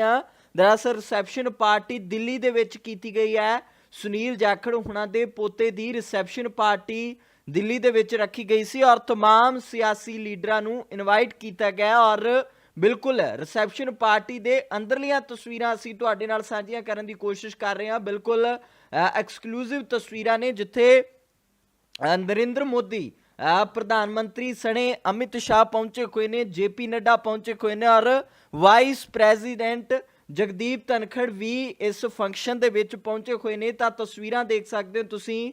ਆ ਦਰਅਸਲ reception party Delhi ਦੇ ਵਿੱਚ ਕੀਤੀ ਗਈ ਹੈ ਸੁਨੀਲ ਜਾਖੜ ਹੁਣਾਂ ਦੇ ਪੋਤੇ ਦੀ ਰਿਸੈਪਸ਼ਨ ਪਾਰਟੀ ਦਿੱਲੀ ਦੇ ਵਿੱਚ ਰੱਖੀ ਗਈ ਸੀ ਔਰ तमाम ਸਿਆਸੀ ਲੀਡਰਾਂ ਨੂੰ ਇਨਵਾਈਟ ਕੀਤਾ ਗਿਆ ਔਰ ਬਿਲਕੁਲ ਰਿਸੈਪਸ਼ਨ ਪਾਰਟੀ ਦੇ ਅੰਦਰਲੀਆਂ ਤਸਵੀਰਾਂ ਅਸੀਂ ਤੁਹਾਡੇ ਨਾਲ ਸਾਂਝੀਆਂ ਕਰਨ ਦੀ ਕੋਸ਼ਿਸ਼ ਕਰ ਰਹੇ ਹਾਂ ਬਿਲਕੁਲ ਐਕਸਕਲੂਸਿਵ ਤਸਵੀਰਾਂ ਨੇ ਜਿੱਥੇ ਅ, ਨਰਿੰਦਰ ਮੋਦੀ ਅ, ਪ੍ਰਧਾਨ ਮੰਤਰੀ ਸਣੇ ਅਮਿਤ ਸ਼ਾਹ ਪਹੁੰਚੇ ਹੋਏ ਨੇ, ਜੇਪੀ ਨੱਡਾ ਪਹੁੰਚੇ ਹੋਏ ਨੇ ਔਰ ਵਾਈਸ ਪ੍ਰੈਜ਼ੀਡੈਂਟ ਜਗਦੀਪ ਧਨਖੜ ਵੀ ਇਸ ਫੰਕਸ਼ਨ ਦੇ ਵਿੱਚ ਪਹੁੰਚੇ ਹੋਏ ਨੇ। ਤਾਂ ਤਸਵੀਰਾਂ ਦੇਖ ਸਕਦੇ ਹੋ ਤੁਸੀਂ।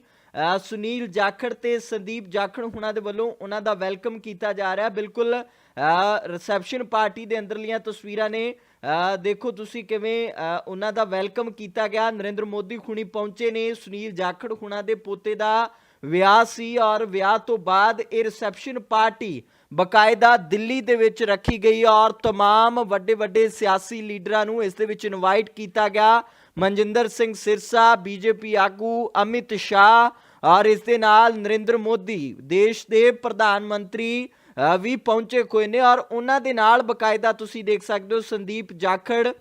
ਸੁਨੀਲ ਜਾਖੜ ਤੇ ਸੰਦੀਪ ਜਾਖੜ ਹੁਣਾਂ ਦੇ ਵੱਲੋਂ ਉਹਨਾਂ ਦਾ ਵੈਲਕਮ ਕੀਤਾ ਜਾ ਰਿਹਾ। ਬਿਲਕੁਲ ਰਿਸੈਪਸ਼ਨ ਪਾਰਟੀ ਦੇ ਅੰਦਰਲੀਆਂ ਤਸਵੀਰਾਂ ਨੇ। ਦੇਖੋ ਤੁਸੀਂ ਕਿਵੇਂ ਉਹਨਾਂ ਦਾ ਵੈਲਕਮ ਕੀਤਾ ਗਿਆ। ਨਰਿੰਦਰ ਮੋਦੀ ਹੁਣੀ ਪਹੁੰਚੇ ਨੇ। ਸੁਨੀਲ ਜਾਖੜ ਹੁਣਾਂ ਦੇ ਪੋਤੇ ਦਾ ਵਿਆਹ ਸੀ ਔਰ ਵਿਆਹ ਤੋਂ ਬਾਅਦ ਇਹ ਰਿਸੈਪਸ਼ਨ ਪਾਰਟੀ ਬਕਾਇਦਾ ਦਿੱਲੀ ਦੇ ਵਿੱਚ ਰੱਖੀ ਗਈ ਔਰ तमाम ਵੱਡੇ ਵੱਡੇ ਸਿਆਸੀ ਲੀਡਰਾਂ ਨੂੰ ਇਸ ਦੇ ਵਿੱਚ ਇਨਵਾਈਟ ਕੀਤਾ ਗਿਆ ਮਨਜਿੰਦਰ ਸਿੰਘ ਸਿਰਸਾ ਬੀਜੇਪੀ ਆਗੂ ਅਮਿਤ ਸ਼ਾਹ ਔਰ ਇਸ ਦੇ ਨਾਲ ਨਰਿੰਦਰ ਮੋਦੀ ਦੇਸ਼ ਦੇ ਪ੍ਰਧਾਨ ਮੰਤਰੀ ਅ, ਵੀ ਪਹੁੰਚੇ ਹੋਏ ਨੇ ਔਰ ਉਹਨਾਂ ਦੇ ਨਾਲ ਬਕਾਇਦਾ ਤੁਸੀਂ ਦੇਖ ਸਕਦੇ ਹੋ ਸੰਦੀਪ ਜਾਖੜ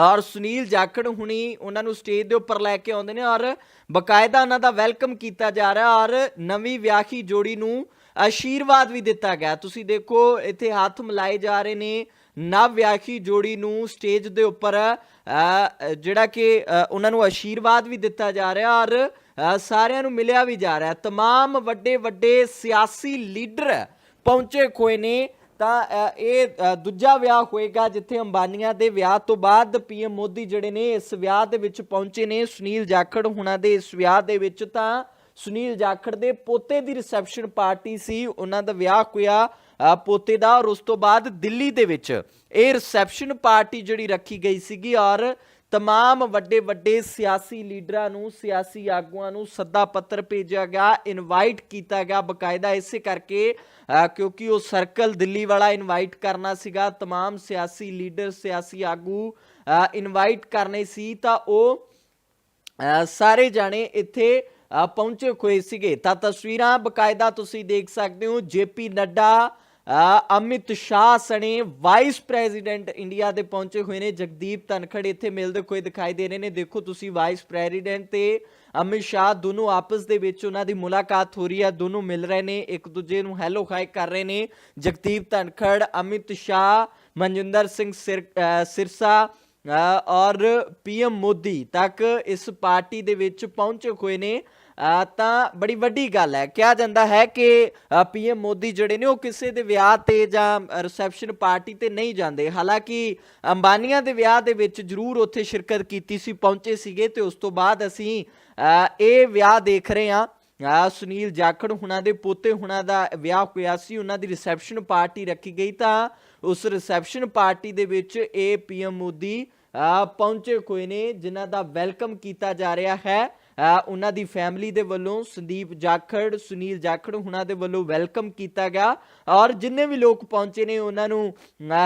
ਔਰ ਸੁਨੀਲ ਜਾਖੜ ਹੁਣੀ ਉਹਨਾਂ ਨੂੰ ਸਟੇਜ ਦੇ ਉੱਪਰ ਲੈ ਕੇ ਆਉਂਦੇ ਨੇ ਔਰ ਬਕਾਇਦਾ ਉਹਨਾਂ ਦਾ ਵੈਲਕਮ ਕੀਤਾ ਜਾ ਰਿਹਾ ਔਰ ਨਵੀਂ ਵਿਆਹੀ ਜੋੜੀ ਨੂੰ ਆਸ਼ੀਰਵਾਦ ਵੀ ਦਿੱਤਾ ਗਿਆ ਤੁਸੀਂ ਦੇਖੋ ਇੱਥੇ ਹੱਥ ਮਿਲਾਏ ਜਾ ਰਹੇ ਨੇ ਨਵ ਵਿਆਹੀ ਜੋੜੀ ਨੂੰ ਸਟੇਜ ਦੇ ਉੱਪਰ ਅ, ਜਿਹੜਾ ਕਿ ਅ, ਉਹਨਾਂ ਨੂੰ ਆਸ਼ੀਰਵਾਦ ਵੀ ਦਿੱਤਾ ਜਾ ਰਿਹਾ ਔਰ ਅ, ਸਾਰਿਆਂ ਨੂੰ ਮਿਲਿਆ ਵੀ ਜਾ ਰਿਹਾ तमाम ਵੱਡੇ ਵੱਡੇ ਸਿਆਸੀ ਲੀਡਰ ਪਹੁੰਚੇ ਹੋਏ ਨੇ ਤਾਂ ਇਹ ਦੂਜਾ ਵਿਆਹ ਹੋਏਗਾ ਜਿੱਥੇ ਅੰਬਾਨੀਆਂ ਦੇ ਵਿਆਹ ਤੋਂ ਬਾਅਦ ਪੀਐਮ ਮੋਦੀ ਜਿਹੜੇ ਨੇ ਇਸ ਵਿਆਹ ਦੇ ਵਿੱਚ ਪਹੁੰਚੇ ਨੇ, ਸੁਨੀਲ ਜਾਖੜ ਹੁਣਾਂ ਦੇ ਇਸ ਵਿਆਹ ਦੇ ਵਿੱਚ ਤਾਂ ਸੁਨੀਲ ਜਾਖੜ ਦੇ ਪੋਤੇ ਦੀ ਰਿਸੈਪਸ਼ਨ ਪਾਰਟੀ ਸੀ, ਉਹਨਾਂ ਦਾ ਵਿਆਹ ਹੋਇਆ ਪੋਤੇ ਦਾ ਔਰ ਉਸ ਤੋਂ ਬਾਅਦ ਦਿੱਲੀ ਦੇ ਵਿੱਚ। ਇਹ ਰਿਸੈਪਸ਼ਨ ਪਾਰਟੀ ਜਿਹੜੀ ਰੱਖੀ ਗਈ ਸੀਗੀ ਔਰ ਤਮਾਮ ਵੱਡੇ ਵੱਡੇ ਸਿਆਸੀ ਲੀਡਰਾਂ ਨੂੰ ਸਿਆਸੀ ਆਗੂਆਂ ਨੂੰ ਸੱਦਾ ਪੱਤਰ ਭੇਜਿਆ ਗਿਆ ਇਨਵਾਈਟ ਕੀਤਾ ਗਿਆ ਬਕਾਇਦਾ ਇਸੇ ਕਰਕੇ ਕਿਉਂਕਿ ਉਹ ਸਰਕਲ ਦਿੱਲੀ ਵਾਲਾ ਇਨਵਾਈਟ ਕਰਨਾ ਸੀਗਾ ਤਮਾਮ ਸਿਆਸੀ ਲੀਡਰ ਸਿਆਸੀ ਆਗੂ ਇਨਵਾਈਟ ਕਰਨੇ ਸੀ ਤਾਂ ਉਹ ਸਾਰੇ ਜਾਣੇ ਇੱਥੇ ਪਹੁੰਚੇ ਹੋਏ ਸੀਗੇ ਤਾਂ ਤਸਵੀਰਾਂ ਬਕਾਇਦਾ ਤੁਸੀਂ ਦੇਖ ਸਕਦੇ ਹੋ ਜੇਪੀ ਨੱਡਾ ਅਮਿਤ ਸ਼ਾਹ ਸਣੇ ਵਾਈਸ ਪ੍ਰੈਜ਼ੀਡੈਂਟ ਇੰਡੀਆ ਦੇ ਪਹੁੰਚੇ ਹੋਏ ਨੇ ਜਗਦੀਪ ਧਨਖੜ। ਇੱਥੇ ਮਿਲਦੇ ਹੋਏ ਦਿਖਾਈ ਦੇ ਰਹੇ ਨੇ। ਦੇਖੋ ਤੁਸੀਂ ਵਾਈਸ ਪ੍ਰੈਜ਼ੀਡੈਂਟ ਤੇ ਅਮਿਤ ਸ਼ਾਹ ਦੋਨੋਂ ਆਪਸ ਦੇ ਵਿੱਚ ਉਹਨਾਂ ਦੀ ਮੁਲਾਕਾਤ ਹੋ ਰਹੀ ਹੈ। ਦੋਨੋਂ ਮਿਲ ਰਹੇ ਨੇ ਇੱਕ ਦੂਜੇ ਨੂੰ ਹੈਲੋ ਹਾਈ ਕਰ ਰਹੇ ਨੇ। ਜਗਦੀਪ ਧਨਖੜ ਅਮਿਤ ਸ਼ਾਹ ਮਨਜਿੰਦਰ ਸਿੰਘ ਸਿਰ ਸਿਰਸਾ ਅ, ਔਰ ਪੀਐਮ ਮੋਦੀ ਤੱਕ ਇਸ ਪਾਰਟੀ ਦੇ ਵਿੱਚ ਪਹੁੰਚੇ ਹੋਏ ਨੇ। ਤਾਂ ਬੜੀ ਵੱਡੀ ਗੱਲ ਹੈ। ਕਿਹਾ ਜਾਂਦਾ ਹੈ ਕਿ ਪੀਐਮ ਮੋਦੀ ਜਿਹੜੇ ਨੇ, ਉਹ ਕਿਸੇ ਦੇ ਵਿਆਹ ਤੇ ਜਾਂ ਰਿਸੈਪਸ਼ਨ ਪਾਰਟੀ ਤੇ ਨਹੀਂ ਜਾਂਦੇ। ਹਾਲਾਂਕਿ ਅੰਬਾਨੀਆਂ ਦੇ ਵਿਆਹ ਦੇ ਵਿੱਚ ਜ਼ਰੂਰ ਉੱਥੇ ਸ਼ਿਰਕਤ ਕੀਤੀ ਸੀ, ਪਹੁੰਚੇ ਸੀਗੇ ਤੇ ਉਸ ਤੋਂ ਬਾਅਦ ਅਸੀਂ ਇਹ ਵਿਆਹ ਦੇਖ ਰਹੇ ਹਾਂ। ਆ ਸੁਨੀਲ ਜਾਖੜ ਹੁਣਾਂ ਦੇ ਪੋਤੇ ਹੁਣਾਂ ਦਾ ਵਿਆਹ ਹੋਇਆ ਸੀ। ਉਹਨਾਂ ਦੀ ਰਿਸੈਪਸ਼ਨ ਪਾਰਟੀ ਰੱਖੀ ਗਈ ਤਾਂ ਉਸ ਰਿਸੈਪਸ਼ਨ ਪਾਰਟੀ ਦੇ ਵਿੱਚ ਇਹ ਪੀਐਮ ਮੋਦੀ ਪਹੁੰਚੇ ਹੋਏ ਨੇ, ਜਿਨ੍ਹਾਂ ਦਾ ਵੈਲਕਮ ਕੀਤਾ ਜਾ ਰਿਹਾ ਹੈ। ਉਹਨਾਂ ਦੀ ਫੈਮਿਲੀ ਦੇ ਵੱਲੋਂ ਸੰਦੀਪ ਜਾਖੜ, ਸੁਨੀਲ ਜਾਖੜ ਉਹਨਾਂ ਦੇ ਵੱਲੋਂ ਵੈਲਕਮ ਕੀਤਾ ਗਿਆ। ਔਰ ਜਿੰਨੇ ਵੀ ਲੋਕ ਪਹੁੰਚੇ ਨੇ, ਉਹਨਾਂ ਨੂੰ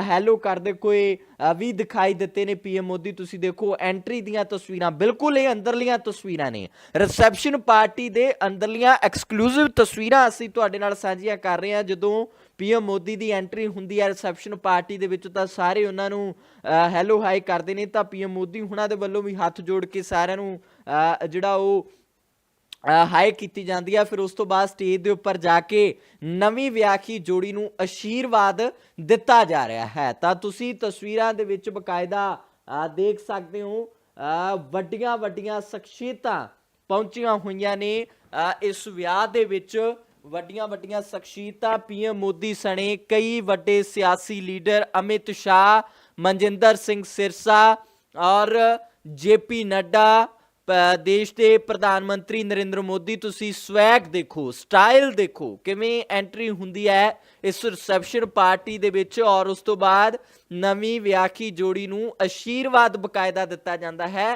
ਹੈਲੋ ਕਰਦੇ ਕੋਈ ਵੀ ਦਿਖਾਈ ਦਿੱਤੇ ਨੇ ਪੀਐਮ ਮੋਦੀ। ਤੁਸੀਂ ਦੇਖੋ ਐਂਟਰੀ ਦੀਆਂ ਤਸਵੀਰਾਂ, ਬਿਲਕੁਲ ਇਹ ਅੰਦਰਲੀਆਂ ਤਸਵੀਰਾਂ ਨੇ। ਰਿਸੈਪਸ਼ਨ ਪਾਰਟੀ ਦੇ ਅੰਦਰਲੀਆਂ ਐਕਸਕਲੂਸਿਵ ਤਸਵੀਰਾਂ ਅਸੀਂ ਤੁਹਾਡੇ ਨਾਲ ਸਾਂਝੀਆਂ ਕਰ ਰਹੇ ਹਾਂ। ਜਦੋਂ ਪੀਐਮ ਮੋਦੀ ਦੀ ਐਂਟਰੀ ਹੁੰਦੀ ਹੈ ਰਿਸੈਪਸ਼ਨ ਪਾਰਟੀ ਦੇ ਵਿੱਚ, ਤਾਂ ਸਾਰੇ ਉਹਨਾਂ ਨੂੰ ਹੈਲੋ ਹਾਈ ਕਰਦੇ ਨੇ। ਤਾਂ ਪੀਐਮ ਮੋਦੀ ਹੁਣਾਂ ਦੇ ਵੱਲੋਂ ਵੀ ਹੱਥ ਜੋੜ ਕੇ ਸਾਰਿਆਂ ਨੂੰ ਜਿਹੜਾ ਉਹ ਹਾਈ ਕੀਤੀ ਜਾਂਦੀ ਹੈ ਫਿਰ ਉਸ ਤੋਂ ਬਾਅਦ ਸਟੇਜ ਦੇ ਉੱਪਰ ਜਾ ਕੇ ਨਵੀਂ ਵਿਆਹੀ ਜੋੜੀ ਨੂੰ ਆਸ਼ੀਰਵਾਦ ਦਿੱਤਾ ਜਾ ਰਿਹਾ ਹੈ। ਤਾਂ ਤੁਸੀਂ ਤਸਵੀਰਾਂ ਦੇ ਵਿੱਚ ਬਕਾਇਦਾ ਦੇਖ ਸਕਦੇ ਹੋ ਵੱਡੀਆਂ ਵੱਡੀਆਂ ਸ਼ਖਸੀਅਤਾਂ ਪਹੁੰਚੀਆਂ ਹੋਈਆਂ ਨੇ। ਇਸ ਵਿਆਹ ਦੇ ਵਿੱਚ ਵੱਡੀਆਂ ਵੱਡੀਆਂ ਸ਼ਖਸੀਅਤਾਂ ਪੀਐਮ ਮੋਦੀ ਸਣੇ, ਕਈ ਵੱਡੇ ਸਿਆਸੀ ਲੀਡਰ ਅਮਿਤ ਸ਼ਾਹ, ਮਨਜਿੰਦਰ ਸਿੰਘ ਸਿਰਸਾ ਔਰ ਜੇਪੀ ਨੱਡਾ ਦੇਸ਼ ਦੇ ਪ੍ਰਧਾਨ ਮੰਤਰੀ ਨਰਿੰਦਰ ਮੋਦੀ ਤੁਸੀਂ ਸਵੈਗ ਦੇਖੋ ਸਟਾਈਲ ਦੇਖੋ ਕਿਵੇਂ ਐਂਟਰੀ ਹੁੰਦੀ ਹੈ ਇਸ ਰਿਸੈਪਸ਼ਨ ਪਾਰਟੀ ਦੇ ਵਿੱਚ ਔਰ ਉਸ ਤੋਂ ਬਾਅਦ ਨਵੀਂ ਵਿਆਖੀ ਜੋੜੀ ਨੂੰ ਆਸ਼ੀਰਵਾਦ ਬਕਾਇਦਾ ਦਿੱਤਾ ਜਾਂਦਾ ਹੈ।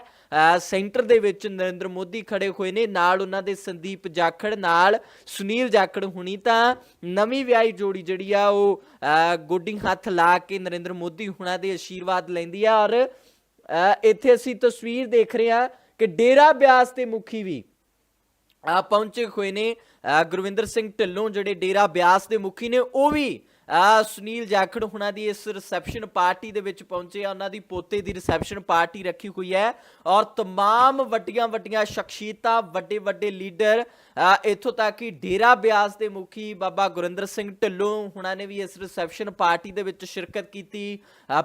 ਸੈਂਟਰ ਦੇ ਵਿੱਚ ਨਰਿੰਦਰ ਮੋਦੀ ਖੜੇ ਹੋਏ ਨੇ ਨਾਲ ਉਹਨਾਂ ਦੇ ਸੰਦੀਪ ਜਾਖੜ ਨਾਲ ਸੁਨੀਲ ਜਾਖੜ ਹੁਣੀ ਤਾਂ ਨਵੀਂ ਵਿਆਹੀ ਜੋੜੀ ਜਿਹੜੀ ਆ ਉਹ ਅ, ਗੋਡੀ ਹੱਥ ਲਾ ਕੇ ਨਰਿੰਦਰ ਮੋਦੀ ਹੁਣਾਂ ਦੇ ਆਸ਼ੀਰਵਾਦ ਲੈਂਦੀ ਆ ਔਰ ਇੱਥੇ ਅਸੀਂ ਤਸਵੀਰ ਦੇਖ ਰਹੇ ਹਾਂ ਕਿ ਡੇਰਾ ਬਿਆਸ ਦੇ ਮੁਖੀ ਵੀ ਆ ਪਹੁੰਚੇ ਹੋਏ ਨੇ ਅ, ਗੁਰਵਿੰਦਰ ਸਿੰਘ ਢਿੱਲੋਂ ਜਿਹੜੇ ਡੇਰਾ ਬਿਆਸ ਦੇ ਮੁਖੀ ਨੇ ਉਹ ਵੀ ਆ ਸੁਨੀਲ ਜਾਖੜ ਹੁਣਾਂ ਦੀ ਇਸ ਰਿਸੈਪਸ਼ਨ ਪਾਰਟੀ ਦੇ ਵਿੱਚ ਪਹੁੰਚੇ ਆ ਉਹਨਾਂ ਦੀ ਪੋਤੇ ਦੀ ਰਿਸੈਪਸ਼ਨ ਪਾਰਟੀ ਰੱਖੀ ਹੋਈ ਹੈ ਔਰ तमाम ਵੱਡੀਆਂ ਵੱਡੀਆਂ ਸ਼ਖਸੀਅਤਾਂ ਵੱਡੇ ਵੱਡੇ ਲੀਡਰ ਅ, ਇੱਥੋਂ ਤੱਕ ਕਿ ਡੇਰਾ ਬਿਆਸ ਦੇ ਮੁਖੀ ਬਾਬਾ ਗੁਰਿੰਦਰ ਸਿੰਘ ਢਿੱਲੋਂ ਹੁਣਾਂ ਨੇ ਵੀ ਇਸ ਰਿਸੈਪਸ਼ਨ ਪਾਰਟੀ ਦੇ ਵਿੱਚ ਸ਼ਿਰਕਤ ਕੀਤੀ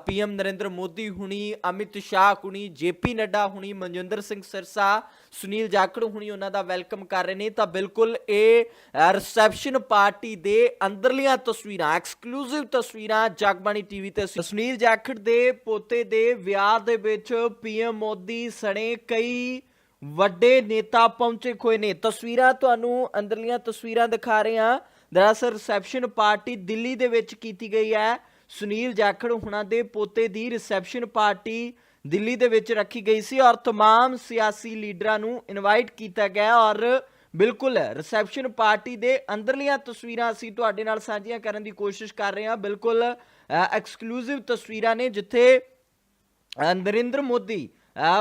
ਪੀਐਮ ਨਰਿੰਦਰ ਮੋਦੀ ਹੁਣੀ ਅਮਿਤ ਸ਼ਾਹ ਹੁਣੀ ਜੇਪੀ ਨੱਡਾ ਹੁਣੀ ਮਨਜਿੰਦਰ ਸਿੰਘ ਸਿਰਸਾ ਸੁਨੀਲ ਜਾਖੜ ਹੁਣੀ ਉਹਨਾਂ ਦਾ ਵੈਲਕਮ ਕਰ ਰਹੇ ਨੇ ਤਾਂ ਬਿਲਕੁਲ ਇਹ ਰਿਸੈਪਸ਼ਨ ਪਾਰਟੀ ਦੇ ਅੰਦਰਲੀਆਂ ਤਸਵੀਰਾਂ ਐਕਸਕਲੂਸਿਵ ਤਸਵੀਰਾਂ ਜਗਬਾਣੀ ਟੀਵੀ ਤੇ ਅਸੀਂ- ਸੁਨੀਲ ਜਾਖੜ ਦੇ ਪੋਤੇ ਦੇ ਵਿਆਹ ਦੇ ਵਿੱਚ ਪੀਐਮ ਮੋਦੀ ਸਣੇ ਕਈ ਵੱਡੇ ਨੇਤਾ ਪਹੁੰਚੇ ਹੋਏ ਨੇ ਤਸਵੀਰਾਂ ਤੁਹਾਨੂੰ ਅੰਦਰਲੀਆਂ ਤਸਵੀਰਾਂ ਦਿਖਾ ਰਹੇ ਹਾਂ ਦਰਅਸਲ ਰਿਸੈਪਸ਼ਨ ਪਾਰਟੀ ਦਿੱਲੀ ਦੇ ਵਿੱਚ ਕੀਤੀ ਗਈ ਹੈ ਸੁਨੀਲ ਜਾਖੜ ਹੁਣਾਂ ਦੇ ਪੋਤੇ ਦੀ ਰਿਸੈਪਸ਼ਨ ਪਾਰਟੀ ਦਿੱਲੀ ਦੇ ਵਿੱਚ ਰੱਖੀ ਗਈ ਸੀ ਔਰ तमाम ਸਿਆਸੀ ਲੀਡਰਾਂ ਨੂੰ ਇਨਵਾਈਟ ਕੀਤਾ ਗਿਆ ਔਰ ਬਿਲਕੁਲ ਰਿਸੈਪਸ਼ਨ ਪਾਰਟੀ ਦੇ ਅੰਦਰਲੀਆਂ ਤਸਵੀਰਾਂ ਅਸੀਂ ਤੁਹਾਡੇ ਨਾਲ ਸਾਂਝੀਆਂ ਕਰਨ ਦੀ ਕੋਸ਼ਿਸ਼ ਕਰ ਰਹੇ ਹਾਂ। ਬਿਲਕੁਲ ਐਕਸਕਲੂਸਿਵ ਤਸਵੀਰਾਂ ਨੇ ਜਿੱਥੇ ਨਰਿੰਦਰ ਮੋਦੀ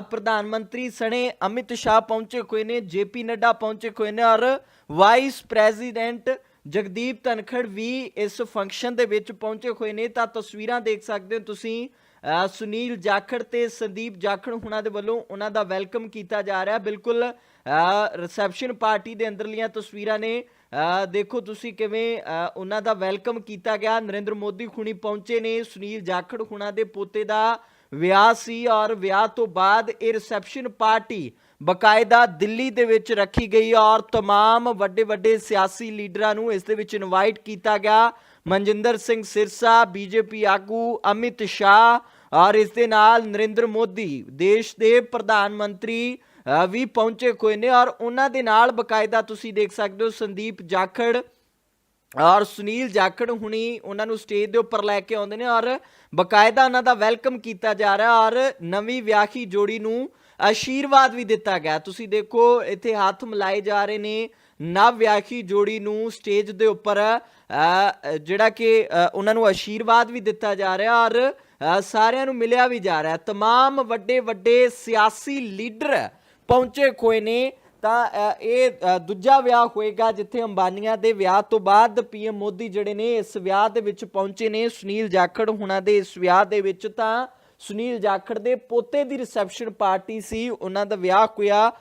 ਪ੍ਰਧਾਨ ਮੰਤਰੀ ਸਣੇ ਅਮਿਤ ਸ਼ਾਹ ਪਹੁੰਚੇ ਹੋਏ ਨੇ, ਜੇਪੀ ਨੱਡਾ ਪਹੁੰਚੇ ਹੋਏ ਨੇ ਔਰ ਵਾਈਸ ਪ੍ਰੈਜ਼ੀਡੈਂਟ ਜਗਦੀਪ ਧਨਖੜ ਵੀ ਇਸ ਫੰਕਸ਼ਨ ਦੇ ਵਿੱਚ ਪਹੁੰਚੇ ਹੋਏ ਨੇ। ਤਾਂ ਤਸਵੀਰਾਂ ਦੇਖ ਸਕਦੇ ਹੋ ਤੁਸੀਂ ਸੁਨੀਲ ਜਾਖੜ ਤੇ ਸੰਦੀਪ ਜਾਖੜ ਹੁਣਾਂ ਦੇ ਵੱਲੋਂ ਉਹਨਾਂ ਦਾ ਵੈਲਕਮ ਕੀਤਾ ਜਾ ਰਿਹਾ। ਬਿਲਕੁਲ ਰਿਸੈਪਸ਼ਨ ਪਾਰਟੀ ਦੇ ਅੰਦਰਲੀਆਂ ਤਸਵੀਰਾਂ ਨੇ ਅ, ਦੇਖੋ ਤੁਸੀਂ ਕਿਵੇਂ ਅ, ਉਹਨਾਂ ਦਾ ਵੈਲਕਮ ਕੀਤਾ ਗਿਆ ਨਰਿੰਦਰ ਮੋਦੀ ਹੁਣੀ ਪਹੁੰਚੇ ਨੇ ਸੁਨੀਲ ਜਾਖੜ ਹੁਣਾਂ ਦੇ ਪੋਤੇ ਦਾ ਵਿਆਹ ਸੀ ਔਰ ਵਿਆਹ ਤੋਂ ਬਾਅਦ ਇਹ ਰਿਸੈਪਸ਼ਨ ਪਾਰਟੀ ਬਕਾਇਦਾ ਦਿੱਲੀ ਦੇ ਵਿੱਚ ਰੱਖੀ ਗਈ ਔਰ तमाम ਵੱਡੇ ਵੱਡੇ ਸਿਆਸੀ ਲੀਡਰਾਂ ਨੂੰ ਇਸ ਦੇ ਵਿੱਚ ਇਨਵਾਈਟ ਕੀਤਾ ਗਿਆ ਮਨਜਿੰਦਰ ਸਿੰਘ ਸਿਰਸਾ ਬੀਜੇਪੀ ਆਗੂ ਅਮਿਤ ਸ਼ਾਹ ਔਰ ਇਸ ਦੇ ਨਾਲ ਨਰਿੰਦਰ ਮੋਦੀ ਦੇਸ਼ ਦੇ ਪ੍ਰਧਾਨ ਮੰਤਰੀ ਅ, ਵੀ ਪਹੁੰਚੇ ਹੋਏ ਨੇ ਔਰ ਉਹਨਾਂ ਦੇ ਨਾਲ ਬਕਾਇਦਾ ਤੁਸੀਂ ਦੇਖ ਸਕਦੇ ਹੋ ਸੰਦੀਪ ਜਾਖੜ ਔਰ ਸੁਨੀਲ ਜਾਖੜ ਹੁਣੀ ਉਹਨਾਂ ਨੂੰ ਸਟੇਜ ਦੇ ਉੱਪਰ ਲੈ ਕੇ ਆਉਂਦੇ ਨੇ ਔਰ ਬਕਾਇਦਾ ਉਹਨਾਂ ਦਾ ਵੈਲਕਮ ਕੀਤਾ ਜਾ ਰਿਹਾ ਔਰ ਨਵੀਂ ਵਿਆਹੀ ਜੋੜੀ ਨੂੰ ਆਸ਼ੀਰਵਾਦ ਵੀ ਦਿੱਤਾ ਗਿਆ ਤੁਸੀਂ ਦੇਖੋ ਇੱਥੇ ਹੱਥ ਮਿਲਾਏ ਜਾ ਰਹੇ ਨੇ ਨਵ ਵਿਆਹੀ ਜੋੜੀ ਨੂੰ ਸਟੇਜ ਦੇ ਉੱਪਰ ਅ, ਜਿਹੜਾ ਕਿ ਅ, ਉਹਨਾਂ ਨੂੰ ਆਸ਼ੀਰਵਾਦ ਵੀ ਦਿੱਤਾ ਜਾ ਰਿਹਾ ਔਰ ਅ, ਸਾਰਿਆਂ ਨੂੰ ਮਿਲਿਆ ਵੀ ਜਾ ਰਿਹਾ तमाम ਵੱਡੇ ਵੱਡੇ ਸਿਆਸੀ ਲੀਡਰ ਪਹੁੰਚੇ ਹੋਏ ਨੇ, ਤਾਂ ਇਹ ਦੂਜਾ ਵਿਆਹ ਹੋਏਗਾ ਜਿੱਥੇ ਅੰਬਾਨੀਆਂ ਦੇ ਵਿਆਹ ਤੋਂ ਬਾਅਦ ਪੀਐਮ ਮੋਦੀ ਜਿਹੜੇ ਨੇ ਇਸ ਵਿਆਹ ਦੇ ਵਿੱਚ ਪਹੁੰਚੇ ਨੇ, ਸੁਨੀਲ ਜਾਖੜ ਹੁਣਾਂ ਦੇ ਇਸ ਵਿਆਹ ਦੇ ਵਿੱਚ ਤਾਂ ਸੁਨੀਲ ਜਾਖੜ ਦੇ ਪੋਤੇ ਦੀ ਰਿਸੈਪਸ਼ਨ ਪਾਰਟੀ ਸੀ, ਉਹਨਾਂ ਦਾ ਵਿਆਹ ਹੋਇਆ